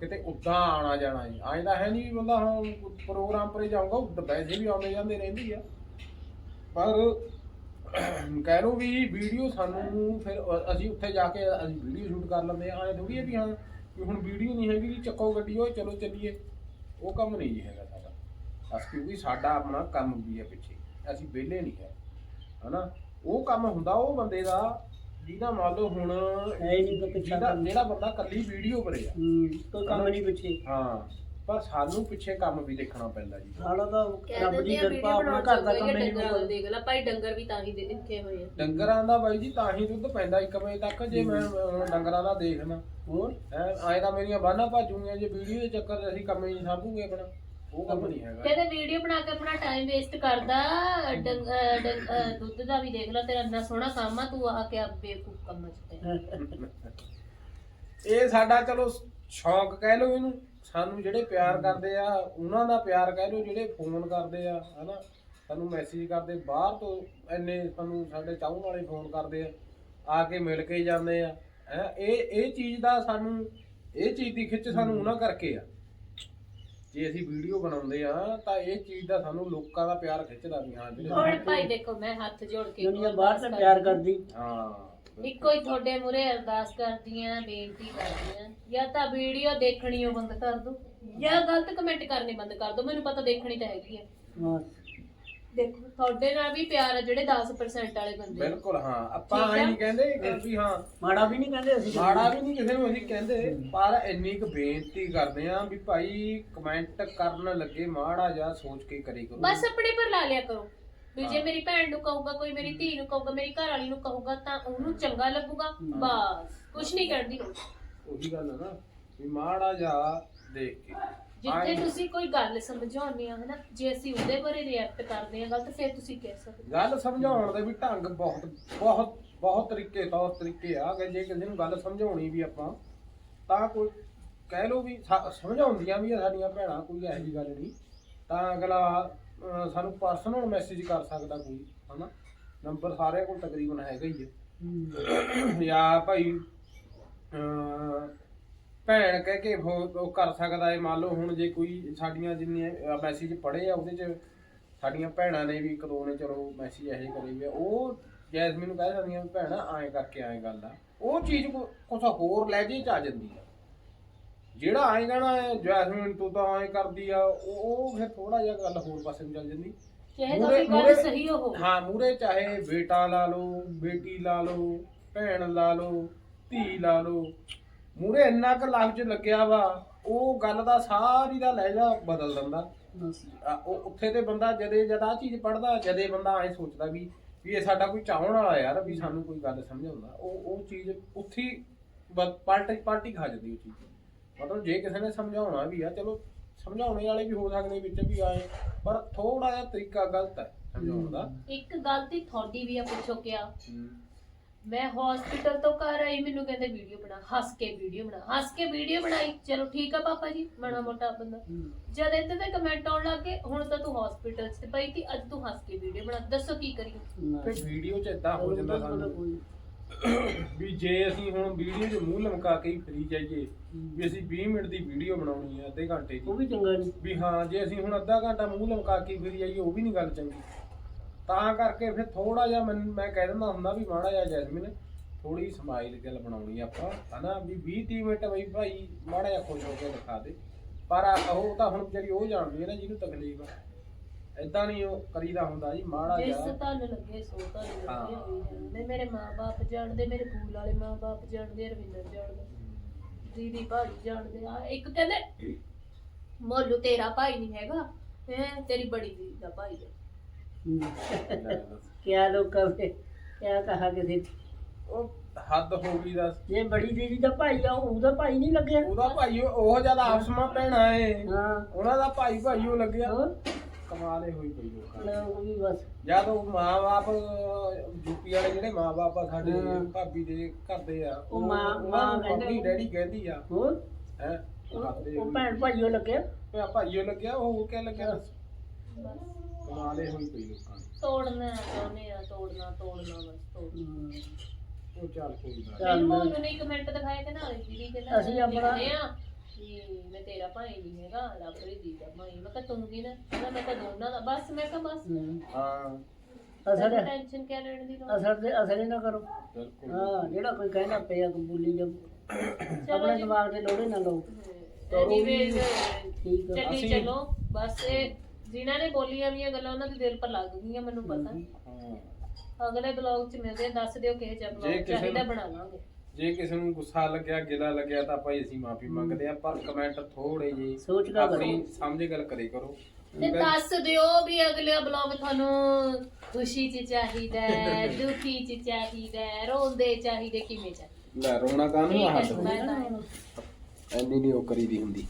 ਕਿਤੇ ਉੱਦਾਂ ਆਣਾ ਜਾਣਾ ਜੀ ਐਂ ਤਾਂ ਹੈ ਨਹੀਂ ਵੀ ਬੰਦਾ ਹੁਣ ਪ੍ਰੋਗਰਾਮ ਪਰੇ ਜਾਊਗਾ ਉੱਦਾਂ ਪੈਸੇ ਵੀ ਆਉਂਦੇ ਜਾਂਦੇ ਰਹਿੰਦੀ ਆ। ਪਰ ਕਹਿ ਲਓ ਵੀ ਵੀਡੀਓ ਸਾਨੂੰ ਫਿਰ ਅਸੀਂ ਉੱਥੇ ਜਾ ਕੇ ਅਸੀਂ ਵੀਡੀਓ ਸ਼ੂਟ ਕਰ ਲੈਂਦੇ ਆ ਐਂ ਥੋੜੀ ਹੈ ਵੀ ਹਾਂ, ਵੀ ਹੁਣ ਵੀਡੀਓ ਨਹੀਂ ਹੈਗੀ ਜੀ ਚੱਕੋ ਗੱਡੀ, ਓਏ ਚਲੋ ਚੱਲੀਏ। ਉਹ ਕੰਮ ਨਹੀਂ ਜੀ ਹੈਗਾ ਸਾਡਾ। ਬਸ ਕਿਉਂਕਿ ਸਾਡਾ ਆਪਣਾ ਕੰਮ ਵੀ ਹੈ ਪਿੱਛੇ। ਅਸੀਂ ਵਿਹਲੇ ਨਹੀਂ ਹੈ, ਹਨਾ? ਉਹ ਕੰਮ ਹੁੰਦਾ, ਉਹ ਬੰਦੇ ਦਾ ਜਿਹਦਾ ਮੰਨ ਲਓ ਹੁਣ ਹੈ ਹੀ ਨਹੀਂ ਕੋਈ ਪਿੱਛਾ ਜਿਹਦਾ ਕੰਮ। ਜਿਹੜਾ ਬੰਦਾ ਕੱਲੀ ਵੀਡੀਓ ਆ ਹੂੰ ਕੋਈ ਕੰਮ ਨਹੀਂ ਪਿੱਛੇ। ਹਾਂ ਪਰ ਸਾਨੂੰ ਪਿੱਛੇ ਕੰਮ ਵੀ ਦੇਖਣਾ ਪੈਂਦਾ ਜੀ। ਸਾਡਾ ਤਾਂ ਰੱਬ ਦੀ ਕਿਰਪਾ ਆਪਣਾ ਘਰ ਦਾ ਕੰਮ ਨਹੀਂ ਡੰਗਰਾਂ ਦੇਖ ਲੈ ਭਾਈ ਡੰਗਰ ਵੀ ਤਾਂ ਹੀ ਦੇ ਦਿੱਤੇ ਹੋਏ ਆ। ਡੰਗਰਾਂ ਦਾ ਬਾਈ ਜੀ ਤਾਂ ਹੀ ਦੁੱਧ ਪੈਂਦਾ 1 ਵਜੇ ਤੱਕ ਜੇ ਮੈਂ ਅਹ, ਡੰਗਰਾਂ ਦਾ ਦੇਖਣਾ ਹੋਰ? ਐ ਤਾਂ ਮੇਰੀਆਂ ਬਾਨਾਂ ਭਾਜੂਗੀਆਂ ਜੇ ਵੀਡੀਓ ਦੇ ਚੱਕਰ 'ਚ ਅਸੀਂ ਕੰਮ ਹੀ ਨਹੀਂ ਸਾਂਭੂਗੇ ਆਪਣਾ। ਉਹ ਕੰਮ ਨਹੀਂ ਹੈਗਾ। ਕਹਿੰਦੇ ਵੀਡੀਓ ਬਣਾ ਕੇ ਆਪਣਾ ਟਾਈਮ ਵੇਸਟ ਕਰਦਾ ਡੰਗ- ਅਹ ਡੰਗ- ਅਹ ਦੁੱਧ ਦਾ ਵੀ ਦੇਖ ਲੈ ਤੇਰਾ ਇੰਨਾ ਸੋਹਣਾ ਕੰਮ ਆ ਤੂੰ ਆ ਕੇ ਆ ਬੇਵਕੂਫ ਕੰਮ ਚ ਪੈ ਇਹ ਸਾਡਾ ਚਲੋ ਸ਼ੌਂਕ ਕਹਿ ਲਓ ਇਹਨੂੰ ਸਾਨੂੰ ਜਿਹੜੇ ਪਿਆਰ ਕਰਦੇ ਆ ਉਹਨਾਂ ਦਾ ਪਿਆਰ ਕਹਿ ਲਓ ਜਿਹੜੇ ਫੋਨ ਕਰਦੇ ਆ ਹਨਾ। ਸਾਨੂੰ ਮੈਸੇਜ ਕਰਦੇ ਬਾਹਰ ਤੋਂ ਇੰਨੇ ਸਾਨੂੰ ਸਾਡੇ ਚਾਹਣ ਵਾਲੇ ਫੋਨ ਕਰਦੇ ਆ ਆ ਕੇ ਮਿਲ ਕੇ ਜਾਂਦੇ ਆ ਹੈ। ਇਹ ਇਹ ਚੀਜ਼ ਦਾ ਸਾਨੂੰ ਇਹ ਚੀਜ਼ ਦੀ ਖਿੱਚ ਸਾਨੂੰ ਉਹਨਾਂ ਕਰਕੇ ਆ। ਜੇ ਅਸੀਂ ਵੀਡੀਓ ਬਣਾਉਂਦੇ ਆ ਤਾਂ ਇਹ ਚੀਜ਼ ਦਾ ਸਾਨੂੰ ਲੋਕਾਂ ਦਾ ਪਿਆਰ ਖਿੱਚਦਾ ਵੀ ਹਾਂ ਜਿਹੜੇ ਹੁਣ ਭਾਈ ਦੇਖੋ ਮੈਂ ਹੱਥ ਜੋੜ ਕੇ ਦੁਨੀਆ ਬਾਹਰ ਤਾਂ ਪਿਆਰ ਕਰਦੀ ਹਾਂ ਇੱਕੋ ਹੀ ਤੁਹਾਡੇ ਮੂਰੇ ਅਰਦਾਸ ਕਰਦੀਆਂ ਬੇਨਤੀ ਕਰਦੀਆਂ। ਜਾਂ ਤਾਂ ਵੀਡੀਓ ਦੇਖਣੀ ਉਹ ਬੰਦ ਕਰ ਦੋ। ਜਾਂ ਗਲਤ ਕਮੈਂਟ ਕਰਨੇ ਬੰਦ ਕਰ ਦੋ ਮੈਨੂੰ ਪਤਾ ਦੇਖਣੀ ਤਾਂ ਹੈਗੀ ਆ। ਬਸ। ਦੇਖੋ ਤੁਹਾਡੇ ਨਾਲ ਵੀ ਪਿਆਰ ਆ ਜਿਹੜੇ 10% ਵਾਲੇ ਬੰਦੇ ਆ। ਬਿਲਕੁਲ ਹਾਂ। ਆਪਾਂ ਠੀਕ ਐ ਆ। ਨਹੀਂ ਕਹਿੰਦੇ ਕਿ ਵੀ ਹਾਂ ਮਾੜਾ ਵੀ ਨਹੀਂ ਕਹਿੰਦੇ ਅਸੀਂ। ਮਾੜਾ ਵੀ ਨਹੀਂ ਕਿਸੇ ਨੂੰ ਅਸੀਂ ਕਹਿੰਦੇ ਪਰ ਇੰਨੀ ਕੁ ਬੇਨਤੀ ਕਰਦੇ ਆ ਵੀ ਭਾਈ ਕਮੈਂਟ ਕਰਨ ਲੱਗੇ ਮਾੜਾ ਜਾਂ ਸੋਚ ਕੇ ਕਰੀ ਕਰੋ। ਬਸ ਆਪਣੇ ਪਰ ਲਾ ਲਿਆ ਕਰੋ। ਵੀ ਜੇ ਮੇਰੀ ਭੈਣ ਨੂੰ ਕਹੂਗਾ ਕੋਈ ਮੇਰੀ ਧੀ ਨੂੰ ਕਹੂਗਾ ਮੇਰੀ ਘਰ ਵਾਲੀ ਨੂੰ ਕਹੂਗਾ ਤਾਂ ਉਹਨੂੰ ਚੰਗਾ ਲੱਗੂਗਾ। ਬਸ। ਕੁਝ ਨਹੀਂ ਕਹਿਣ ਦੀ ਲੋੜ ਉਹੀ ਗੱਲ ਹੈ ਨਾ ਵੀ ਮਾੜਾ ਜਾਂ ਦੇਖ ਕੇ। ਜਿੱਥੇ ਤੁਸੀਂ ਕੋਈ ਗੱਲ ਸਮਝਾਉਂਦੇ ਆ ਹਨਾ? ਜੇ ਅਸੀਂ ਉਹਦੇ ਬਾਰੇ ਰਿਐਕਟ ਕਰਦੇ ਆ ਗਲਤ ਫਿਰ ਤੁਸੀਂ ਕਹਿ ਸਕਦੇ ਗੱਲ ਸਮਝਾਉਣ ਦੇ ਵੀ ਢੰਗ ਬਹੁਤ ਬਹੁਤ ਬਹੁਤ ਤਰੀਕੇ ਤੌਰ ਤਰੀਕੇ ਆ ਕਿ ਜੇ ਕਿਸੇ ਨੂੰ ਗੱਲ ਸਮਝਾਉਣੀ ਵੀ ਆਪਾਂ ਤਾਂ ਕੋਈ ਕਹਿ ਲਓ ਵੀ ਸ- ਸਮਝਾਉਂਦੀਆਂ ਵੀ ਆ ਸਾਡੀਆਂ ਭੈਣਾਂ ਕੋਈ ਇਹੋ ਜਿਹੀ ਗੱਲ ਨਹੀਂ। ਤਾਂ ਅਗਲਾ ਅਹ, ਸਾਨੂੰ ਪਰਸਨਲ ਮੈਸੇਜ ਕਰ ਸਕਦਾ ਕੋਈ ਹਨਾ? ਨੰਬਰ ਸਾਰਿਆਂ ਕੋਲ ਤਕਰੀਬਨ ਹੈਗਾ ਹੀ ਹੈ ਹੂੰ। ਜਾਂ ਭਾਈ ਅਹ, ਭੈਣ ਕਹਿ ਕੇ ਉਹ ਉਹ ਕਰ ਸਕਦਾ ਹੈ ਮੰਨ ਲਓ ਹੁਣ ਜੇ ਕੋਈ ਸਾਡੀਆਂ ਜਿੰਨੀਆਂ ਮੈਸੇਜ ਪੜ੍ਹੇ ਆ ਉਹਦੇ ਚ ਸਾਡੀਆਂ ਭੈਣਾਂ ਨੇ ਵੀ ਇੱਕ ਦੋ ਨੇ ਚਲੋ ਮੈਸੇਜ ਇਹੋ ਜਿਹੇ ਕਰੇ ਵੀ ਆ, ਉਹ ਜੈਸਮੀਨ ਨੂੰ ਕਹਿ ਜਾਂਦੀਆਂ ਵੀ ਭੈਣਾ ਐਂ ਕਰਕੇ ਐਂ ਗੱਲ ਆ। ਉਹ ਚੀਜ਼ ਕੋ- ਕੁਛ ਹੋਰ ਲਹਿਜੇ ਚ ਆ ਜਾਂਦੀ ਆ। ਜਿਹੜਾ ਐਂ ਕਹਿਣਾ ਹੈ ਜੈਸਮੀਨ ਤੂੰ ਤਾਂ ਐਂ ਕਰਦੀ ਆ ਉਹ ਉਹ ਫਿਰ ਥੋੜਾ ਜਿਹਾ ਗੱਲ ਹੋਰ ਪਾਸੇ ਨੂੰ ਚੱਲ ਜਾਂਦੀ। ਚਾਹੇ ਮੂਹਰੇ- ਤੁਹਾਡੀ ਗੱਲ ਮੂਹਰੇ- ਸਹੀ ਹੋ ਹਾਂ ਮੂਰੇ ਚਾਹੇ ਬੇਟਾ ਲਾ ਲਓ ਬੇਟੀ ਲਾ ਲਓ ਭੈਣ ਲਾ ਲਓ ਧੀ ਲਾ ਲਓ। ਮੂਰੇ ਇੰਨਾ ਕੁ ਲਫ਼ਜ਼ ਲੱਗਿਆ ਵਾ ਉਹ ਗੱਲ ਦਾ ਸਾਰੀ ਦਾ ਲਹਿਜਾ ਬਦਲ ਦਿੰਦਾ। ਆ, ਉਹ ਉੱਥੇ ਤੇ ਬੰਦਾ ਜਦੇ ਜਦ ਆ ਚੀਜ਼ ਪੜਦਾ ਜਦੇ ਬੰਦਾ ਐ ਸੋਚਦਾ ਵੀ ਵੀ ਇਹ ਸਾਡਾ ਕੋਈ ਚਾਹਣ ਵਾਲਾ ਯਾਰ ਵੀ ਸਾਨੂੰ ਕੋਈ ਗੱਲ ਸਮਝਾਉਂਦਾ ਉਹ ਉਹ ਚੀਜ਼ ਉੱਥੇ ਹੀ ਬ- ਪਲਟ ਪਲਟੀ ਖਾ ਜਾਂਦੀ ਉਹ ਚੀਜ਼। ਮਤਲਬ ਜੇ ਕਿਸੇ ਨੇ ਸਮਝਾਉਣਾ ਵੀ ਆ ਚਲੋ ਸਮਝਾਉਣੇ ਵਾਲੇ ਵੀ ਹੋ ਸਕਦੇ ਵਿੱਚ ਵੀ ਆਏ ਪਰ ਥੋੜਾ ਜਿਹਾ ਤਰੀਕਾ ਗਲਤ ਹੈ ਸਮਝਾਉਣ ਦਾ। ਇੱਕ ਗਲਤੀ ਤੁਹਾਡੀ ਵੀ ਆ ਪੁੱਛੋ ਕਿਆ। ਹਮ। ਮੈਂ ਹਸਪੀਟਲ ਤੋਂ ਘਰ ਆਈ ਮੈਨੂੰ ਕਹਿੰਦੇ ਵੀਡੀਓ ਬਣਾ ਹੱਸ ਕੇ ਵੀਡੀਓ ਬਣਾ ਹੱਸ ਕੇ ਵੀਡੀਓ ਬਣਾਈ। ਚਲੋ ਠੀਕ ਆ ਪਾਪਾ ਜੀ ਬਣਾ ਮੋਟਾ ਬੰਦਾ। ਜਦ ਇੱਥੇ ਤੇ ਕਮੈਂਟ ਆਉਣ ਲੱਗੇ ਹੁਣ ਤਾਂ ਤੂੰ ਹਸਪੀਟਲ 'ਚ ਪਈ ਸੀ ਅੱਜ ਤੂੰ ਹੱਸ ਕੇ ਵੀਡੀਓ ਬਣਾ। ਦੱਸੋ ਕੀ ਕਰੀਏ। ਫਿਰ ਵੀਡੀਓ ਚ ਇਦਾਂ ਹੋ ਜਾਂਦਾ ਸਾਨੂੰ। ਵੀ ਜੇ ਅਸੀਂ ਹੁਣ ਵੀਡੀਓ 'ਚ ਮੂੰਹ ਲਮਕਾ ਕੇ ਹੀ ਫਰੀ ਜਾਈਏ ਵੀ ਅਸੀਂ 20 ਮਿੰਟ ਦੀ ਵੀਡੀਓ ਬਣਾਉਣੀ ਹੈ ਅੱਧੇ ਘੰਟੇ ਉਹ ਦੀ ਵੀ ਚੰਗਾ ਨਹੀਂ। ਵੀ ਹਾਂ ਜੇ ਅਸੀਂ ਹੁਣ ਅੱਧਾ ਘੰਟਾ ਮੂੰਹ ਲਮਕਾ ਕੇ ਫਰੀ ਜਾਈਏ ਉਹ ਵੀ ਨਹੀਂ ਗੱਲ ਚੰਗੀ। ਤਾਂ ਕਰਕੇ ਫਿਰ ਥੋੜਾ ਜਿਹਾ ਮੈਂ ਮੈਂ ਕਹਿ ਦਿੰਦਾ ਹੁੰਦਾ ਵੀ ਮਾੜਾ ਜਿਹਾ ਜੈਸਮੀਨ ਥੋੜੀ ਸਮਾਈਲ ਗੱਲ ਬਣਾਉਣੀ ਆਪਾਂ ਹਨਾ ਵੀ 20 30 ਮਿੰਟ ਬਈ ਭਾਈ ਮਾੜਾ ਜਿਹਾ ਖੁਸ਼ ਹੋ ਕੇ ਦਿਖਾ ਦੇ। ਪਰ ਉਹ ਤਾਂ ਹੁਣ ਜਿਹੜੀ ਉਹ ਜਾਣਦੀ ਹੈ ਨਾ ਜਿਹਨੂੰ ਤਕਲੀਫ ਆ ਐਦਾਂ ਨਹੀਂ ਉਹ ਕਰੀਦਾ ਹੁੰਦਾ ਜੀ ਮਾੜਾ ਜਿਸ ਜਿਹਾ। ਤਨ ਲੱਗੇ ਸੋ ਤਨ ਲੱਗੇ। ਹੋਈ ਮੇਰੇ ਮਾਪੇ ਜਾਣਦੇ ਮੇਰੇ ਸਕੂਲ ਵਾਲੇ ਮਾਪੇ ਜਾਣਦੇ ਰਵਿੰਦਰ ਜਾਣਦੇ ਦੀਦੀ ਭਾਜੀ ਜਾਣਦੇ। ਆ ਇੱਕ ਕਹਿੰਦੇ ਮੋਲੂ ਤੇਰਾ ਭਾਈ ਨਹੀਂ ਹੈਗਾ ਹੈ ਤੇਰੀ ਬੜੀ ਦੀਦੀ ਦਾ ਭਾਈ ਹੈ ਦੱਸ। ਕਿਆ ਲੋਕਾਂ ਨੇ ਕਿਆ ਕਹਾ ਕਿਸੇ ਉਹ ਹੱਦ ਹੋ ਗਈ ਦੱਸ। ਜੇ ਬੜੀ ਦੀਦੀ ਦਾ ਭਾਈ ਆ ਉਹਦਾ ਭਾਈ ਨਹੀਂ ਲੱਗਿਆ। ਉਹਦਾ ਭਾਈ ਉਹ ਜ਼ਿਆਦਾ ਆਪਸ ਵਿੱਚ ਭੈਣਾ ਏ। ਹਾਂ। ਉਹਨਾਂ ਦਾ ਭਾਈ ਭਾਈ ਉਹ ਲੱਗਿਆ। ਕਮਾਲੇ ਹੋਈ ਪਈ ਲੋਕਾਂ ਦੀ। ਨਾ, ਉਹ ਵੀ ਬਸ। ਜਦ ਉਹ ਮਾਂ-ਬਾਪ ਯੂਪੀ ਵਾਲੇ ਜਿਹੜੇ ਮਾਂ-ਬਾਪ ਆ ਸਾਡੇ ਹਾਂ। ਭਾਬੀ ਦੇ ਘਰ ਦੇ ਆ ਉਹ ਮਾਂ- ਉਹਨਾਂ ਮਾਂ ਕਹਿੰਦੇ ਮੰਮੀ। ਡੈਡੀ ਕਹਿੰਦੀ ਆ। ਹੋਰ? ਹੈ? ਉਹ ਭੈਣ ਭਾਈਓ ਲੱਗਿਆ? ਆ ਭਾਈਓ ਲੱਗਿਆ ਉਹ ਕਹਿ ਲੱਗਿਆ। ਬਸ ਕਮਾਲੇ ਹੋਈ ਪਈ ਲੋਕਾਂ ਦੀ। ਤੋੜਨਾ ਚਾਹੁੰਦੇ ਆ ਤੋੜਨਾ ਤੋੜਨਾ ਬਸ ਤੋੜਨਾ। ਹੂੰ। ਉਹ ਚੱਲ ਕੋਈ ਨਾ ਚੱਲ। ਮੈਨੂੰ ਉਹਨੇ ਇੱਕ ਕਮੈਂਟ ਦਿਖਾਇਆ ਕਿ ਨਾ ਦੀਦੀ ਕਹਿੰਦਾ ਅਸੀਂ ਆਪਣਾ- ਲਿਖਦੇ ਆ ਕਿ ਮੈਂ ਤੇਰਾ ਭਾਈ ਨਹੀਂ ਹੈਗਾ ਲਾਪਰੀ ਦੀ ਦਾ ਭਾਈ। ਮੈਂ ਕਿਹਾ ਤੂੰ ਕੀ ਨਾ ਕਹਿੰਦਾ ਮੈਂ ਤਾਂ ਦੋਨਾਂ ਦਾ ਬਸ ਮੈਂ ਕਿਹਾ ਬਸ। ਹੂੰ। ਹਾਂ। ਅਸਰ ਟੈਨਸ਼ਨ ਕਿਆ ਲੈਣ ਦੀ ਲੋੜ? ਅਸਰ ਦੇ ਅਸਰ ਹੀ ਨਾ ਕਰੋ। ਬਿਲਕੁਲ। ਹਾਂ ਜਿਹੜਾ ਕੋਈ ਕਹਿਣਾ ਪਿਆ ਕਬੂਲੀ ਜਾ ਆਪਣੇ ਦਿਮਾਗ ਦੇ ਲੋੜੇ ਨਾ ਲਓ। ਐਨੀਵੇਜ਼ ਠੀਕ ਆ ਚੱਲੀ ਅਸੀਂ- ਚਲੋ ਬਸ ਇਹ ਜਿਨ੍ਹਾਂ ਨੇ ਬੋਲੀਆਂ ਵੀਆਂ ਗੱਲਾਂ ਉਹਨਾਂ ਦੇ ਦਿਲ ਪਰ ਲੱਗ ਗਈਆਂ ਮੈਨੂੰ ਪਤਾ। ਹਾਂ ਅਗਲੇ ਬਲੌਗ 'ਚ ਮਿਲਦੇ ਆ ਦੱਸ ਦਿਓ ਕਿਹੋ ਜਿਹਾ ਜੇ ਬਲੌਗ ਕਿਸੇ ਚਾਹੀਦਾ ਨੂੰ- ਬਣਾ ਲਾਂਗੇ ਜੇ ਕਿਸੇ ਨੂੰ ਗੁੱਸਾ ਲੱਗਿਆ ਗਿਲਾ ਲੱਗਿਆ ਤਾਂ ਭਾਈ ਅਸੀਂ ਮਾਫੀ ਮੰਗਦੇ ਆ ਪਰ ਕਮੈਂਟ ਥੋੜੇ ਜੀ ਸੋਚ ਕੇ ਕਰੋ। ਆਪਣੀ ਸਮਝ ਗੱਲ ਕਰੇ ਕਰੋ। ਤੇ ਦੱਸ ਦਿਓ ਵੀ ਅਗਲੇ ਬਲੌਗ ਤੁਹਾਨੂੰ ਖੁਸ਼ੀ 'ਚ ਚਾਹੀਦਾ ਹੈ (laughs) ਦੁਖੀ 'ਚ ਚਾਹੀਦਾ ਹੈ ਰੋਂਦੇ ਚਾਹੀਦੇ ਕਿਵੇਂ ਚਾਹੀਦੇ? ਲੈ ਰੋਣਾ ਕਾਹਨੂੰ ਠੀਕ ਆ ਹੈ ਹੱਦ ਮੈਂ ਤਾਂ ਐਨੀ ਨਹੀਂ ਉਹ ਕਰੀਦੀ ਹੁੰਦੀ।